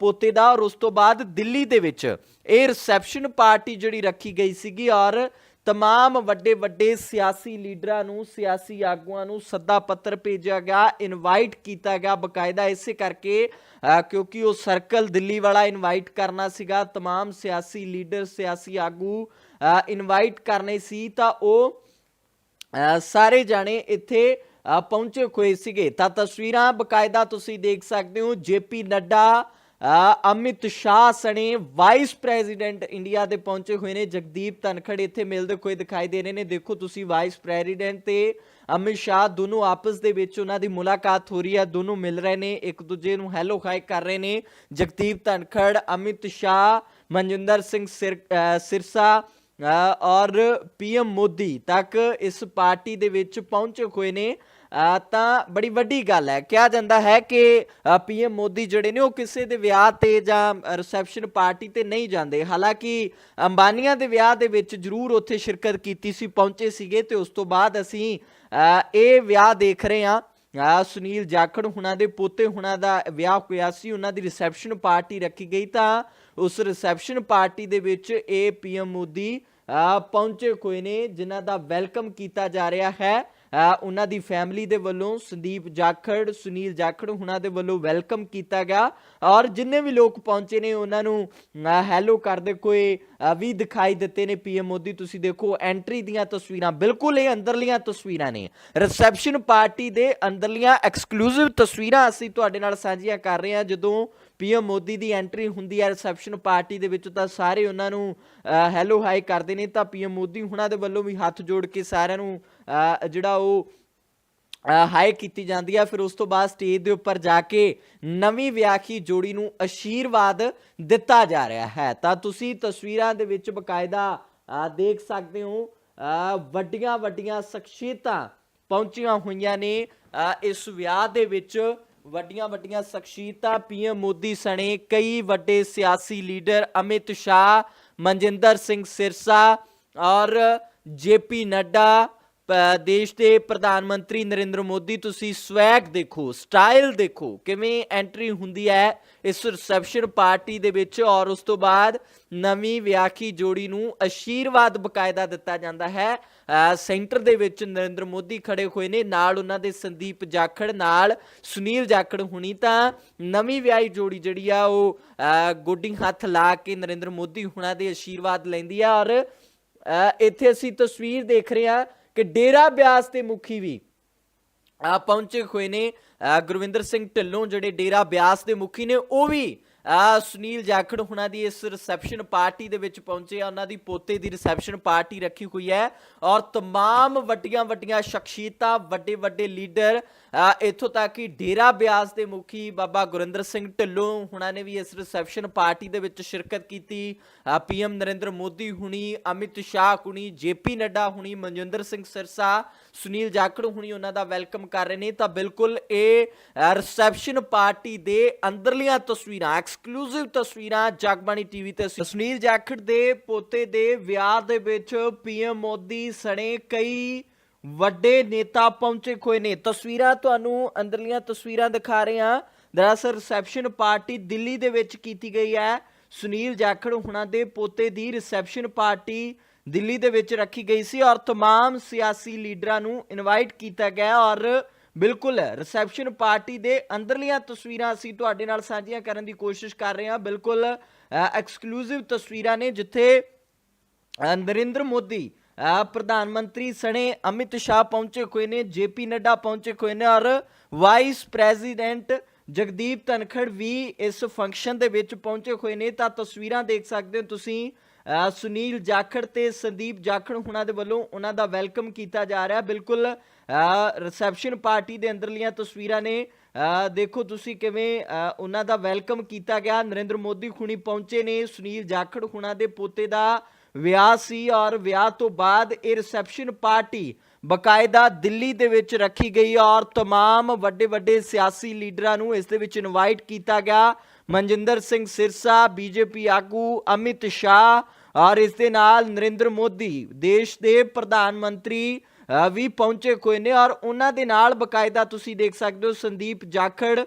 ਪੋਤੇ ਦਾ ਔਰ ਉਸ ਤੋਂ ਬਾਅਦ ਦਿੱਲੀ ਦੇ ਵਿੱਚ। ਇਹ ਰਿਸੈਪਸ਼ਨ ਪਾਰਟੀ ਜਿਹੜੀ ਰੱਖੀ ਗਈ ਸੀਗੀ ਔਰ तमाम ਵੱਡੇ ਵੱਡੇ ਸਿਆਸੀ ਲੀਡਰਾਂ ਨੂੰ ਸਿਆਸੀ ਆਗੂਆਂ ਨੂੰ ਸੱਦਾ ਪੱਤਰ ਭੇਜਿਆ ਗਿਆ ਇਨਵਾਈਟ ਕੀਤਾ ਗਿਆ ਬਕਾਇਦਾ ਇਸੇ ਕਰਕੇ ਅ, ਕਿਉਂਕਿ ਉਹ ਸਰਕਲ ਦਿੱਲੀ ਵਾਲਾ ਇਨਵਾਈਟ ਕਰਨਾ ਸੀਗਾ तमाम ਸਿਆਸੀ ਲੀਡਰ ਸਿਆਸੀ ਆਗੂ ਇਨਵਾਈਟ ਕਰਨੇ ਸੀ ਤਾਂ ਉਹ ਅ, ਸਾਰੇ ਜਾਣੇ ਇੱਥੇ ਅ, ਪਹੁੰਚੇ ਹੋਏ ਸੀਗੇ ਤਾਂ ਤਸਵੀਰਾਂ ਬਕਾਇਦਾ ਤੁਸੀਂ ਦੇਖ ਸਕਦੇ ਹੋ ਜੇਪੀ ਨੱਡਾ ਅ, ਅਮਿਤ ਸ਼ਾਹ ਸਣੇ ਵਾਈਸ ਪ੍ਰੈਜ਼ੀਡੈਂਟ ਇੰਡੀਆ ਦੇ ਪਹੁੰਚੇ ਹੋਏ ਨੇ ਜਗਦੀਪ ਧਨਖੜ। ਇੱਥੇ ਮਿਲਦੇ ਹੋਏ ਦਿਖਾਈ ਦੇ ਰਹੇ ਨੇ। ਦੇਖੋ ਤੁਸੀਂ ਵਾਈਸ ਪ੍ਰੈਜ਼ੀਡੈਂਟ ਤੇ ਅਮਿਤ ਸ਼ਾਹ ਦੋਨੋਂ ਆਪਸ ਦੇ ਵਿੱਚ ਉਹਨਾਂ ਦੀ ਮੁਲਾਕਾਤ ਹੋ ਰਹੀ ਹੈ। ਦੋਨੋਂ ਮਿਲ ਰਹੇ ਨੇ, ਇੱਕ ਦੂਜੇ ਨੂੰ ਹੈਲੋ ਹਾਈ ਕਰ ਰਹੇ ਨੇ। ਜਗਦੀਪ ਧਨਖੜ, ਅਮਿਤ ਸ਼ਾਹ, ਮਨਜਿੰਦਰ ਸਿੰਘ ਸਿਰ ਸਿਰਸਾ ਔਰ ਪੀਐਮ ਮੋਦੀ ਤੱਕ ਇਸ ਪਾਰਟੀ ਦੇ ਵਿੱਚ ਪਹੁੰਚੇ ਹੋਏ ਨੇ। ਤਾਂ ਬੜੀ ਵੱਡੀ ਗੱਲ ਹੈ। ਕਿਹਾ ਜਾਂਦਾ ਹੈ ਕਿ ਪੀਐਮ ਮੋਦੀ ਜਿਹੜੇ ਨੇ ਉਹ ਕਿਸੇ ਦੇ ਵਿਆਹ ਤੇ ਜਾਂ ਰਿਸੈਪਸ਼ਨ ਪਾਰਟੀ ਤੇ ਨਹੀਂ ਜਾਂਦੇ। ਹਾਲਾਂਕਿ ਅੰਬਾਨੀਆਂ ਦੇ ਵਿਆਹ ਦੇ ਵਿੱਚ ਜ਼ਰੂਰ ਉੱਥੇ ਸ਼ਿਰਕਤ ਕੀਤੀ ਸੀ, ਪਹੁੰਚੇ ਸੀਗੇ ਤੇ ਉਸ ਤੋਂ ਬਾਅਦ ਅਸੀਂ ਇਹ ਵਿਆਹ ਦੇਖ ਰਹੇ ਹਾਂ। ਆ ਸੁਨੀਲ ਜਾਖੜ ਹੁਣਾਂ ਦੇ ਪੋਤੇ ਹੁਣਾਂ ਦਾ ਵਿਆਹ ਹੋਇਆ ਸੀ। ਉਹਨਾਂ ਦੀ ਰਿਸੈਪਸ਼ਨ ਪਾਰਟੀ ਰੱਖੀ ਗਈ ਤਾਂ ਉਸ ਰਿਸੈਪਸ਼ਨ ਪਾਰਟੀ ਦੇ ਵਿੱਚ ਇਹ ਪੀਐਮ ਮੋਦੀ ਪਹੁੰਚੇ ਹੋਏ ਨੇ, ਜਿਨ੍ਹਾਂ ਦਾ ਵੈਲਕਮ ਕੀਤਾ ਜਾ ਰਿਹਾ ਹੈ। ਉਹਨਾਂ ਦੀ ਫੈਮਿਲੀ ਦੇ ਵੱਲੋਂ ਸੰਦੀਪ ਜਾਖੜ, ਸੁਨੀਲ ਜਾਖੜ ਉਹਨਾਂ ਦੇ ਵੱਲੋਂ ਵੈਲਕਮ ਕੀਤਾ ਗਿਆ। ਔਰ ਜਿੰਨੇ ਵੀ ਲੋਕ ਪਹੁੰਚੇ ਨੇ, ਉਹਨਾਂ ਨੂੰ ਹੈਲੋ ਕਰਦੇ ਕੋਈ ਵੀ ਦਿਖਾਈ ਦਿੱਤੇ ਨੇ। ਪੀਐਮ ਮੋਦੀ, ਤੁਸੀਂ ਦੇਖੋ ਐਂਟਰੀ ਦੀਆਂ ਤਸਵੀਰਾਂ, ਬਿਲਕੁਲ ਇਹ ਅੰਦਰਲੀਆਂ ਤਸਵੀਰਾਂ ਨੇ। ਰਿਸੈਪਸ਼ਨ ਪਾਰਟੀ ਦੇ ਅੰਦਰਲੀਆਂ ਐਕਸਕਲੂਸਿਵ ਤਸਵੀਰਾਂ ਅਸੀਂ ਤੁਹਾਡੇ ਨਾਲ ਸਾਂਝੀਆਂ ਕਰ ਰਹੇ ਹਾਂ। ਜਦੋਂ ਪੀਐਮ ਮੋਦੀ ਦੀ ਐਂਟਰੀ ਹੁੰਦੀ ਹੈ ਰਿਸੈਪਸ਼ਨ ਪਾਰਟੀ ਦੇ ਵਿੱਚ, ਤਾਂ ਸਾਰੇ ਉਹਨਾਂ ਨੂੰ ਹੈਲੋ ਹਾਈ ਕਰਦੇ ਨੇ। ਤਾਂ ਪੀਐਮ ਮੋਦੀ ਹੁਣਾਂ ਦੇ ਵੱਲੋਂ ਵੀ ਹੱਥ ਜੋੜ ਕੇ ਸਾਰਿਆਂ ਨੂੰ ਜਿਹੜਾ ਉਹ ਹਾਈ ਕੀਤੀ ਜਾਂਦੀ ਹੈ ਫਿਰ ਉਸ ਤੋਂ ਬਾਅਦ ਸਟੇਜ ਦੇ ਉੱਪਰ ਜਾ ਕੇ ਨਵੀਂ ਵਿਆਹੀ ਜੋੜੀ ਨੂੰ ਆਸ਼ੀਰਵਾਦ ਦਿੱਤਾ ਜਾ ਰਿਹਾ ਹੈ। ਤਾਂ ਤੁਸੀਂ ਤਸਵੀਰਾਂ ਦੇ ਵਿੱਚ ਬਕਾਇਦਾ ਦੇਖ ਸਕਦੇ ਹੋ ਵੱਡੀਆਂ ਵੱਡੀਆਂ ਸ਼ਖਸੀਅਤਾਂ ਪਹੁੰਚੀਆਂ ਹੋਈਆਂ ਨੇ। ਇਸ ਵਿਆਹ ਦੇ ਵਿੱਚ ਵੱਡੀਆਂ ਵੱਡੀਆਂ ਸ਼ਖਸੀਅਤਾਂ ਪੀਐਮ ਮੋਦੀ ਸਣੇ, ਕਈ ਵੱਡੇ ਸਿਆਸੀ ਲੀਡਰ ਅਮਿਤ ਸ਼ਾਹ, ਮਨਜਿੰਦਰ ਸਿੰਘ ਸਿਰਸਾ ਔਰ ਜੇਪੀ ਨੱਡਾ ਦੇਸ਼ ਦੇ ਪ੍ਰਧਾਨ ਮੰਤਰੀ ਨਰਿੰਦਰ ਮੋਦੀ ਤੁਸੀਂ ਸਵੈਗ ਦੇਖੋ ਸਟਾਈਲ ਦੇਖੋ ਕਿਵੇਂ ਐਂਟਰੀ ਹੁੰਦੀ ਹੈ ਇਸ ਰਿਸੈਪਸ਼ਨ ਪਾਰਟੀ ਦੇ ਵਿੱਚ ਔਰ ਉਸ ਤੋਂ ਬਾਅਦ ਨਵੀਂ ਵਿਆਖੀ ਜੋੜੀ ਨੂੰ ਅਸ਼ੀਰਵਾਦ ਬਕਾਇਦਾ ਦਿੱਤਾ ਜਾਂਦਾ ਹੈ। ਸੈਂਟਰ ਦੇ ਵਿੱਚ ਨਰਿੰਦਰ ਮੋਦੀ ਖੜੇ ਹੋਏ ਨੇ ਨਾਲ ਉਹਨਾਂ ਦੇ ਸੰਦੀਪ ਜਾਖੜ ਨਾਲ ਸੁਨੀਲ ਜਾਖੜ ਹੁਣੀ ਤਾਂ ਨਵੀਂ ਵਿਆਹੀ ਜੋੜੀ ਜਿਹੜੀ ਆ ਉਹ ਅ, ਗੋਡੀ ਹੱਥ ਲਾ ਕੇ ਨਰਿੰਦਰ ਮੋਦੀ ਹੁਣਾਂ ਦੇ ਅਸ਼ੀਰਵਾਦ ਲੈਂਦੀ ਆ ਔਰ ਇੱਥੇ ਅਸੀਂ ਤਸਵੀਰ ਦੇਖ ਰਹੇ ਹਾਂ ਕਿ ਡੇਰਾ ਬਿਆਸ ਦੇ ਮੁਖੀ ਵੀ ਆ ਪਹੁੰਚੇ ਹੋਏ ਨੇ ਅ, ਗੁਰਵਿੰਦਰ ਸਿੰਘ ਢਿੱਲੋਂ ਜਿਹੜੇ ਡੇਰਾ ਬਿਆਸ ਦੇ ਮੁਖੀ ਨੇ ਉਹ ਵੀ ਆ ਸੁਨੀਲ ਜਾਖੜ ਹੁਣਾਂ ਦੀ ਇਸ ਰਿਸੈਪਸ਼ਨ ਪਾਰਟੀ ਦੇ ਵਿੱਚ ਪਹੁੰਚੇ ਆ ਉਹਨਾਂ ਦੀ ਪੋਤੇ ਦੀ ਰਿਸੈਪਸ਼ਨ ਪਾਰਟੀ ਰੱਖੀ ਹੋਈ ਹੈ ਔਰ तमाम ਵੱਡੀਆਂ ਵੱਡੀਆਂ ਸ਼ਖਸੀਅਤਾਂ ਵੱਡੇ ਵੱਡੇ ਲੀਡਰ ਅ, ਇੱਥੋਂ ਤੱਕ ਕਿ ਡੇਰਾ ਬਿਆਸ ਦੇ ਮੁਖੀ ਬਾਬਾ ਗੁਰਿੰਦਰ ਸਿੰਘ ਢਿੱਲੋਂ ਹੁਣਾਂ ਨੇ ਵੀ ਇਸ ਰਿਸੈਪਸ਼ਨ ਪਾਰਟੀ ਦੇ ਵਿੱਚ ਸ਼ਿਰਕਤ ਕੀਤੀ। ਪੀਐਮ ਨਰਿੰਦਰ ਮੋਦੀ ਹੁਣੀ, ਅਮਿਤ ਸ਼ਾਹ ਹੁਣੀ ਜੇਪੀ ਨੱਡਾ ਹੁਣੀ, ਮਨਜਿੰਦਰ ਸਿੰਘ ਸਿਰਸਾ, ਸੁਨੀਲ ਜਾਖੜ ਹੁਣੀ ਉਹਨਾਂ ਦਾ ਵੈਲਕਮ ਕਰ ਰਹੇ ਨੇ। ਤਾਂ ਬਿਲਕੁਲ ਇਹ ਰਿਸੈਪਸ਼ਨ ਪਾਰਟੀ ਦੇ ਅੰਦਰਲੀਆਂ ਤਸਵੀਰਾਂ ਐਕਸਕਲੂਸਿਵ ਤਸਵੀਰਾਂ ਜਗਬਾਣੀ ਟੀਵੀ ਤੇ ਸੁਨੀਲ ਜਾਖੜ ਦੇ ਪੋਤੇ ਦੇ ਵਿਆਹ ਦੇ ਵਿੱਚ ਪੀਐਮ ਮੋਦੀ ਸਣੇ ਕਈ ਵੱਡੇ ਨੇਤਾ ਪਹੁੰਚੇ ਹੋਏ ਨੇ ਤਸਵੀਰਾਂ ਤੁਹਾਨੂੰ ਅੰਦਰਲੀਆਂ ਤਸਵੀਰਾਂ ਦਿਖਾ ਰਹੇ ਹਾਂ ਦਰਅਸਲ ਰਿਸੈਪਸ਼ਨ ਪਾਰਟੀ ਦਿੱਲੀ ਦੇ ਵਿੱਚ ਕੀਤੀ ਗਈ ਹੈ ਸੁਨੀਲ ਜਾਖੜ ਹੁਣਾਂ ਦੇ ਪੋਤੇ ਦੀ ਰਿਸੈਪਸ਼ਨ ਪਾਰਟੀ ਦਿੱਲੀ ਦੇ ਵਿੱਚ ਰੱਖੀ ਗਈ ਸੀ ਔਰ तमाम ਸਿਆਸੀ ਲੀਡਰਾਂ ਨੂੰ ਇਨਵਾਈਟ ਕੀਤਾ ਗਿਆ ਔਰ ਬਿਲਕੁਲ ਰਿਸੈਪਸ਼ਨ ਪਾਰਟੀ ਦੇ ਅੰਦਰਲੀਆਂ ਤਸਵੀਰਾਂ ਅਸੀਂ ਤੁਹਾਡੇ ਨਾਲ ਸਾਂਝੀਆਂ ਕਰਨ ਦੀ ਕੋਸ਼ਿਸ਼ ਕਰ ਰਹੇ ਹਾਂ ਬਿਲਕੁਲ ਐਕਸਕਲੂਸਿਵ ਤਸਵੀਰਾਂ ਨੇ ਜਿੱਥੇ ਅ, ਨਰਿੰਦਰ ਮੋਦੀ ਅ, ਪ੍ਰਧਾਨ ਮੰਤਰੀ ਸਣੇ ਅਮਿਤ ਸ਼ਾਹ ਪਹੁੰਚੇ ਹੋਏ ਨੇ, ਜੇਪੀ ਨੱਡਾ ਪਹੁੰਚੇ ਹੋਏ ਨੇ ਔਰ ਵਾਈਸ ਪ੍ਰੈਜ਼ੀਡੈਂਟ ਜਗਦੀਪ ਧਨਖੜ ਵੀ ਇਸ ਫੰਕਸ਼ਨ ਦੇ ਵਿੱਚ ਪਹੁੰਚੇ ਹੋਏ ਨੇ। ਤਾਂ ਤਸਵੀਰਾਂ ਦੇਖ ਸਕਦੇ ਹੋ ਤੁਸੀਂ। ਸੁਨੀਲ ਜਾਖੜ ਤੇ ਸੰਦੀਪ ਜਾਖੜ ਹੁਣਾਂ ਦੇ ਵੱਲੋਂ ਉਹਨਾਂ ਦਾ ਵੈਲਕਮ ਕੀਤਾ ਜਾ ਰਿਹਾ। ਬਿਲਕੁਲ ਰਿਸੈਪਸ਼ਨ ਪਾਰਟੀ ਦੇ ਅੰਦਰਲੀਆਂ ਤਸਵੀਰਾਂ ਨੇ। ਦੇਖੋ ਤੁਸੀਂ ਕਿਵੇਂ ਉਹਨਾਂ ਦਾ ਵੈਲਕਮ ਕੀਤਾ ਗਿਆ। ਨਰਿੰਦਰ ਮੋਦੀ ਹੁਣੀ ਪਹੁੰਚੇ ਨੇ। ਸੁਨੀਲ ਜਾਖੜ ਹੁਣਾਂ ਦੇ ਪੋਤੇ ਦਾ ਵਿਆਹ ਸੀ ਔਰ ਵਿਆਹ ਤੋਂ ਬਾਅਦ ਇਹ ਰਿਸੈਪਸ਼ਨ ਪਾਰਟੀ ਬਕਾਇਦਾ ਦਿੱਲੀ ਦੇ ਵਿੱਚ ਰੱਖੀ ਗਈ ਔਰ तमाम ਵੱਡੇ ਵੱਡੇ ਸਿਆਸੀ ਲੀਡਰਾਂ ਨੂੰ ਇਸ ਦੇ ਵਿੱਚ ਇਨਵਾਈਟ ਕੀਤਾ ਗਿਆ ਮਨਜਿੰਦਰ ਸਿੰਘ ਸਿਰਸਾ ਬੀਜੇਪੀ ਆਗੂ ਅਮਿਤ ਸ਼ਾਹ ਔਰ ਇਸ ਦੇ ਨਾਲ ਨਰਿੰਦਰ ਮੋਦੀ ਦੇਸ਼ ਦੇ ਪ੍ਰਧਾਨ ਮੰਤਰੀ ਅ, ਵੀ ਪਹੁੰਚੇ ਹੋਏ ਨੇ ਔਰ ਉਹਨਾਂ ਦੇ ਨਾਲ ਬਕਾਇਦਾ ਤੁਸੀਂ ਦੇਖ ਸਕਦੇ ਹੋ ਸੰਦੀਪ ਜਾਖੜ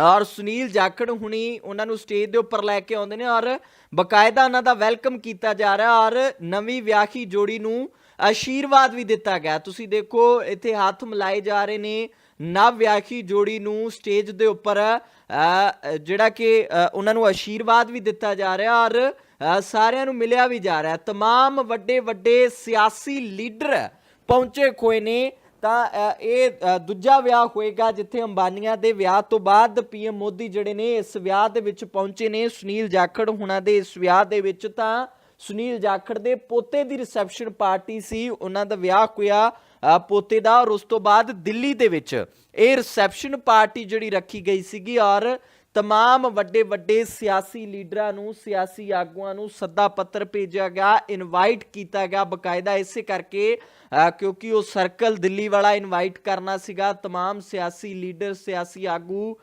ਔਰ ਸੁਨੀਲ ਜਾਖੜ ਹੁਣੀ ਉਹਨਾਂ ਨੂੰ ਸਟੇਜ ਦੇ ਉੱਪਰ ਲੈ ਕੇ ਆਉਂਦੇ ਨੇ ਔਰ ਬਕਾਇਦਾ ਉਹਨਾਂ ਦਾ ਵੈਲਕਮ ਕੀਤਾ ਜਾ ਰਿਹਾ ਔਰ ਨਵੀਂ ਵਿਆਹੀ ਜੋੜੀ ਨੂੰ ਆਸ਼ੀਰਵਾਦ ਵੀ ਦਿੱਤਾ ਗਿਆ ਤੁਸੀਂ ਦੇਖੋ ਇੱਥੇ ਹੱਥ ਮਿਲਾਏ ਜਾ ਰਹੇ ਨੇ ਨਵ ਵਿਆਹੀ ਜੋੜੀ ਨੂੰ ਸਟੇਜ ਦੇ ਉੱਪਰ ਅ, ਜਿਹੜਾ ਕਿ ਅ, ਉਹਨਾਂ ਨੂੰ ਆਸ਼ੀਰਵਾਦ ਵੀ ਦਿੱਤਾ ਜਾ ਰਿਹਾ ਔਰ ਅ, ਸਾਰਿਆਂ ਨੂੰ ਮਿਲਿਆ ਵੀ ਜਾ ਰਿਹਾ तमाम ਵੱਡੇ ਵੱਡੇ ਸਿਆਸੀ ਲੀਡਰ ਪਹੁੰਚੇ ਹੋਏ ਨੇ ਤਾਂ ਇਹ ਦੂਜਾ ਵਿਆਹ ਹੋਏਗਾ ਜਿੱਥੇ ਅੰਬਾਨੀਆਂ ਦੇ ਵਿਆਹ ਤੋਂ ਬਾਅਦ ਪੀਐਮ ਮੋਦੀ ਜਿਹੜੇ ਨੇ ਇਸ ਵਿਆਹ ਦੇ ਵਿੱਚ ਪਹੁੰਚੇ ਨੇ, ਸੁਨੀਲ ਜਾਖੜ ਹੁਣਾਂ ਦੇ ਇਸ ਵਿਆਹ ਦੇ ਵਿੱਚ ਤਾਂ ਸੁਨੀਲ ਜਾਖੜ ਦੇ ਪੋਤੇ ਦੀ ਰਿਸੈਪਸ਼ਨ ਪਾਰਟੀ ਸੀ, ਉਹਨਾਂ ਦਾ ਵਿਆਹ ਹੋਇਆ ਪੋਤੇ ਦਾ ਔਰ ਉਸ ਤੋਂ ਬਾਅਦ ਦਿੱਲੀ ਦੇ ਵਿੱਚ। ਇਹ ਰਿਸੈਪਸ਼ਨ ਪਾਰਟੀ ਜਿਹੜੀ ਰੱਖੀ ਗਈ ਸੀਗੀ ਔਰ तमाम ਵੱਡੇ ਵੱਡੇ ਸਿਆਸੀ ਲੀਡਰਾਂ ਨੂੰ ਸਿਆਸੀ ਆਗੂਆਂ ਨੂੰ ਸੱਦਾ ਪੱਤਰ ਭੇਜਿਆ ਗਿਆ ਇਨਵਾਈਟ ਕੀਤਾ ਗਿਆ ਬਕਾਇਦਾ ਇਸੇ ਕਰਕੇ ਅ, ਕਿਉਂਕਿ ਉਹ ਸਰਕਲ ਦਿੱਲੀ ਵਾਲਾ ਇਨਵਾਈਟ ਕਰਨਾ ਸੀਗਾ तमाम ਸਿਆਸੀ ਲੀਡਰ ਸਿਆਸੀ ਆਗੂ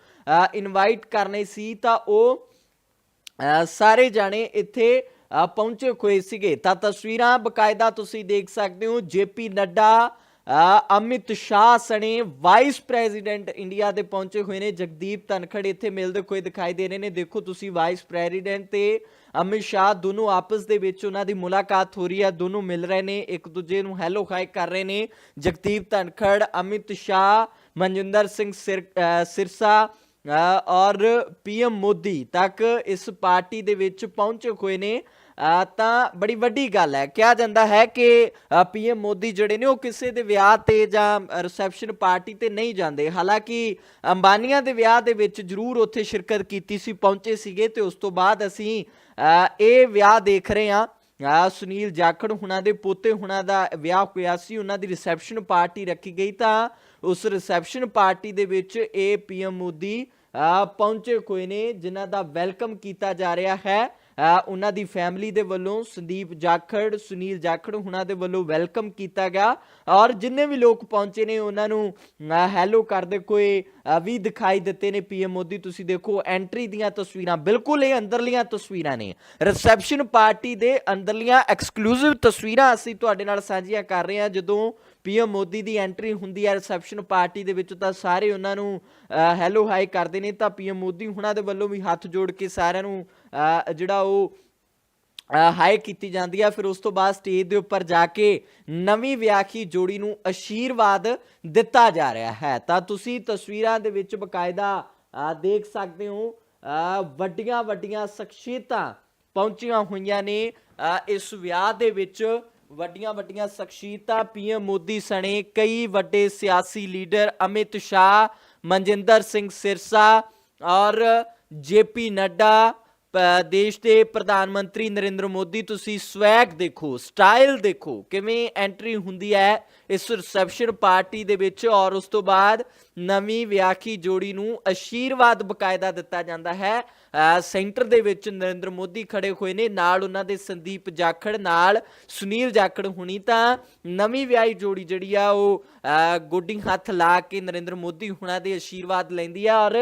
ਇਨਵਾਈਟ ਕਰਨੇ ਸੀ ਤਾਂ ਉਹ ਅ, ਸਾਰੇ ਜਾਣੇ ਇੱਥੇ ਅ, ਪਹੁੰਚੇ ਹੋਏ ਸੀਗੇ ਤਾਂ ਤਸਵੀਰਾਂ ਬਕਾਇਦਾ ਤੁਸੀਂ ਦੇਖ ਸਕਦੇ ਹੋ ਜੇਪੀ ਨੱਡਾ ਅ, ਅਮਿਤ ਸ਼ਾਹ ਸਣੇ ਵਾਈਸ ਪ੍ਰੈਜ਼ੀਡੈਂਟ ਇੰਡੀਆ ਦੇ ਪਹੁੰਚੇ ਹੋਏ ਨੇ। ਜਗਦੀਪ ਧਨਖੜ ਇੱਥੇ ਮਿਲਦੇ ਹੋਏ ਦਿਖਾਈ ਦੇ ਰਹੇ ਨੇ। ਦੇਖੋ ਤੁਸੀਂ ਵਾਈਸ ਪ੍ਰੈਜ਼ੀਡੈਂਟ ਤੇ ਅਮਿਤ ਸ਼ਾਹ ਦੋਨੋਂ ਆਪਸ ਦੇ ਵਿੱਚ ਉਹਨਾਂ ਦੀ ਮੁਲਾਕਾਤ ਹੋ ਰਹੀ ਹੈ। ਦੋਨੋਂ ਮਿਲ ਰਹੇ ਨੇ। ਇੱਕ ਦੂਜੇ ਨੂੰ ਹੈਲੋ ਹਾਈ ਕਰ ਰਹੇ ਨੇ। ਜਗਦੀਪ ਧਨਖੜ ਅਮਿਤ ਸ਼ਾਹ ਮਨਜਿੰਦਰ ਸਿੰਘ ਸਿਰ ਸਿਰਸਾ ਅ, ਔਰ ਪੀਐਮ ਮੋਦੀ ਤੱਕ ਇਸ ਪਾਰਟੀ ਦੇ ਵਿੱਚ ਪਹੁੰਚੇ ਹੋਏ ਨੇ। ਤਾਂ ਬੜੀ ਵੱਡੀ ਗੱਲ ਹੈ। ਕਿਹਾ ਜਾਂਦਾ ਹੈ ਕਿ ਪੀਐਮ ਮੋਦੀ ਜਿਹੜੇ ਨੇ, ਉਹ ਕਿਸੇ ਦੇ ਵਿਆਹ ਤੇ ਜਾਂ ਰਿਸੈਪਸ਼ਨ ਪਾਰਟੀ ਤੇ ਨਹੀਂ ਜਾਂਦੇ। ਹਾਲਾਂਕਿ ਅੰਬਾਨੀਆਂ ਦੇ ਵਿਆਹ ਦੇ ਵਿੱਚ ਜ਼ਰੂਰ ਉੱਥੇ ਸ਼ਿਰਕਤ ਕੀਤੀ ਸੀ, ਪਹੁੰਚੇ ਸੀਗੇ ਤੇ ਉਸ ਤੋਂ ਬਾਅਦ ਅਸੀਂ ਇਹ ਵਿਆਹ ਦੇਖ ਰਹੇ ਹਾਂ। ਆ ਸੁਨੀਲ ਜਾਖੜ ਹੁਣਾਂ ਦੇ ਪੋਤੇ ਹੁਣਾਂ ਦਾ ਵਿਆਹ ਹੋਇਆ ਸੀ, ਉਹਨਾਂ ਦੀ ਰਿਸੈਪਸ਼ਨ ਪਾਰਟੀ ਰੱਖੀ ਗਈ। ਤਾਂ ਉਸ ਰਿਸੈਪਸ਼ਨ ਪਾਰਟੀ ਦੇ ਵਿੱਚ ਇਹ ਪੀਐਮ ਮੋਦੀ ਪਹੁੰਚੇ ਹੋਏ ਨੇ, ਜਿਨ੍ਹਾਂ ਦਾ ਵੈਲਕਮ ਕੀਤਾ ਜਾ ਰਿਹਾ ਹੈ। ਉਹਨਾਂ ਦੀ ਫੈਮਿਲੀ ਦੇ ਵੱਲੋਂ ਸੰਦੀਪ ਜਾਖੜ, ਸੁਨੀਲ ਜਾਖੜ ਉਹਨਾਂ ਦੇ ਵੱਲੋਂ ਵੈਲਕਮ ਕੀਤਾ ਗਿਆ। ਔਰ ਜਿੰਨੇ ਵੀ ਲੋਕ ਪਹੁੰਚੇ ਨੇ, ਉਹਨਾਂ ਨੂੰ ਹੈਲੋ ਕਰਦੇ ਕੋਈ ਵੀ ਦਿਖਾਈ ਦਿੱਤੇ ਨੇ। ਪੀਐਮ ਮੋਦੀ, ਤੁਸੀਂ ਦੇਖੋ ਐਂਟਰੀ ਦੀਆਂ ਤਸਵੀਰਾਂ, ਬਿਲਕੁਲ ਇਹ ਅੰਦਰਲੀਆਂ ਤਸਵੀਰਾਂ ਨੇ। ਰਿਸੈਪਸ਼ਨ ਪਾਰਟੀ ਦੇ ਅੰਦਰਲੀਆਂ ਐਕਸਕਲੂਸਿਵ ਤਸਵੀਰਾਂ ਅਸੀਂ ਤੁਹਾਡੇ ਨਾਲ ਸਾਂਝੀਆਂ ਕਰ ਰਹੇ ਹਾਂ। ਜਦੋਂ ਪੀਐਮ ਮੋਦੀ ਦੀ ਐਂਟਰੀ ਹੁੰਦੀ ਹੈ ਰਿਸੈਪਸ਼ਨ ਪਾਰਟੀ ਦੇ ਵਿੱਚ, ਤਾਂ ਸਾਰੇ ਉਹਨਾਂ ਨੂੰ ਹੈਲੋ ਹਾਈ ਕਰਦੇ ਨੇ। ਤਾਂ ਪੀਐਮ ਮੋਦੀ ਉਹਨਾਂ ਦੇ ਵੱਲੋਂ ਵੀ ਹੱਥ ਜੋੜ ਕੇ ਸਾਰਿਆਂ ਨੂੰ ਜਿਹੜਾ ਉਹ ਹਾਈ ਕੀਤੀ ਜਾਂਦੀ ਹੈ ਫਿਰ ਉਸ ਤੋਂ ਬਾਅਦ ਸਟੇਜ ਦੇ ਉੱਪਰ ਜਾ ਕੇ ਨਵੀਂ ਵਿਆਹੀ ਜੋੜੀ ਨੂੰ ਅਸ਼ੀਰਵਾਦ ਦਿੱਤਾ ਜਾ ਰਿਹਾ ਹੈ। ਤਾਂ ਤੁਸੀਂ ਤਸਵੀਰਾਂ ਦੇ ਵਿੱਚ ਬਕਾਇਦਾ ਦੇਖ ਸਕਦੇ ਹੋ ਵੱਡੀਆਂ ਵੱਡੀਆਂ ਸ਼ਖਸੀਅਤਾਂ ਪਹੁੰਚੀਆਂ ਹੋਈਆਂ ਨੇ। ਇਸ ਵਿਆਹ ਦੇ ਵਿੱਚ ਵੱਡੀਆਂ ਵੱਡੀਆਂ ਸ਼ਖਸੀਅਤਾਂ ਪੀਐਮ ਮੋਦੀ ਸਣੇ, ਕਈ ਵੱਡੇ ਸਿਆਸੀ ਲੀਡਰ ਅਮਿਤ ਸ਼ਾਹ, ਮਨਜਿੰਦਰ ਸਿੰਘ ਸਿਰਸਾ ਔਰ ਜੇਪੀ ਨੱਡਾ ਦੇਸ਼ ਦੇ ਪ੍ਰਧਾਨ ਮੰਤਰੀ ਨਰਿੰਦਰ ਮੋਦੀ ਤੁਸੀਂ ਸਵੈਗ ਦੇਖੋ ਸਟਾਈਲ ਦੇਖੋ ਕਿਵੇਂ ਐਂਟਰੀ ਹੁੰਦੀ ਹੈ ਇਸ ਰਿਸੈਪਸ਼ਨ ਪਾਰਟੀ ਦੇ ਵਿੱਚ ਔਰ ਉਸ ਤੋਂ ਬਾਅਦ ਨਵੀਂ ਵਿਆਖੀ ਜੋੜੀ ਨੂੰ ਅਸ਼ੀਰਵਾਦ ਬਕਾਇਦਾ ਦਿੱਤਾ ਜਾਂਦਾ ਹੈ। ਸੈਂਟਰ ਦੇ ਵਿੱਚ ਨਰਿੰਦਰ ਮੋਦੀ ਖੜੇ ਹੋਏ ਨੇ ਨਾਲ ਉਹਨਾਂ ਦੇ ਸੰਦੀਪ ਜਾਖੜ ਨਾਲ ਸੁਨੀਲ ਜਾਖੜ ਹੁਣੀ ਤਾਂ ਨਵੀਂ ਵਿਆਹੀ ਜੋੜੀ ਜਿਹੜੀ ਆ ਉਹ ਅ, ਹੱਥ ਲਾ ਕੇ ਨਰਿੰਦਰ ਮੋਦੀ ਹੁਣਾਂ ਦੇ ਅਸ਼ੀਰਵਾਦ ਲੈਂਦੀ ਆ ਔਰ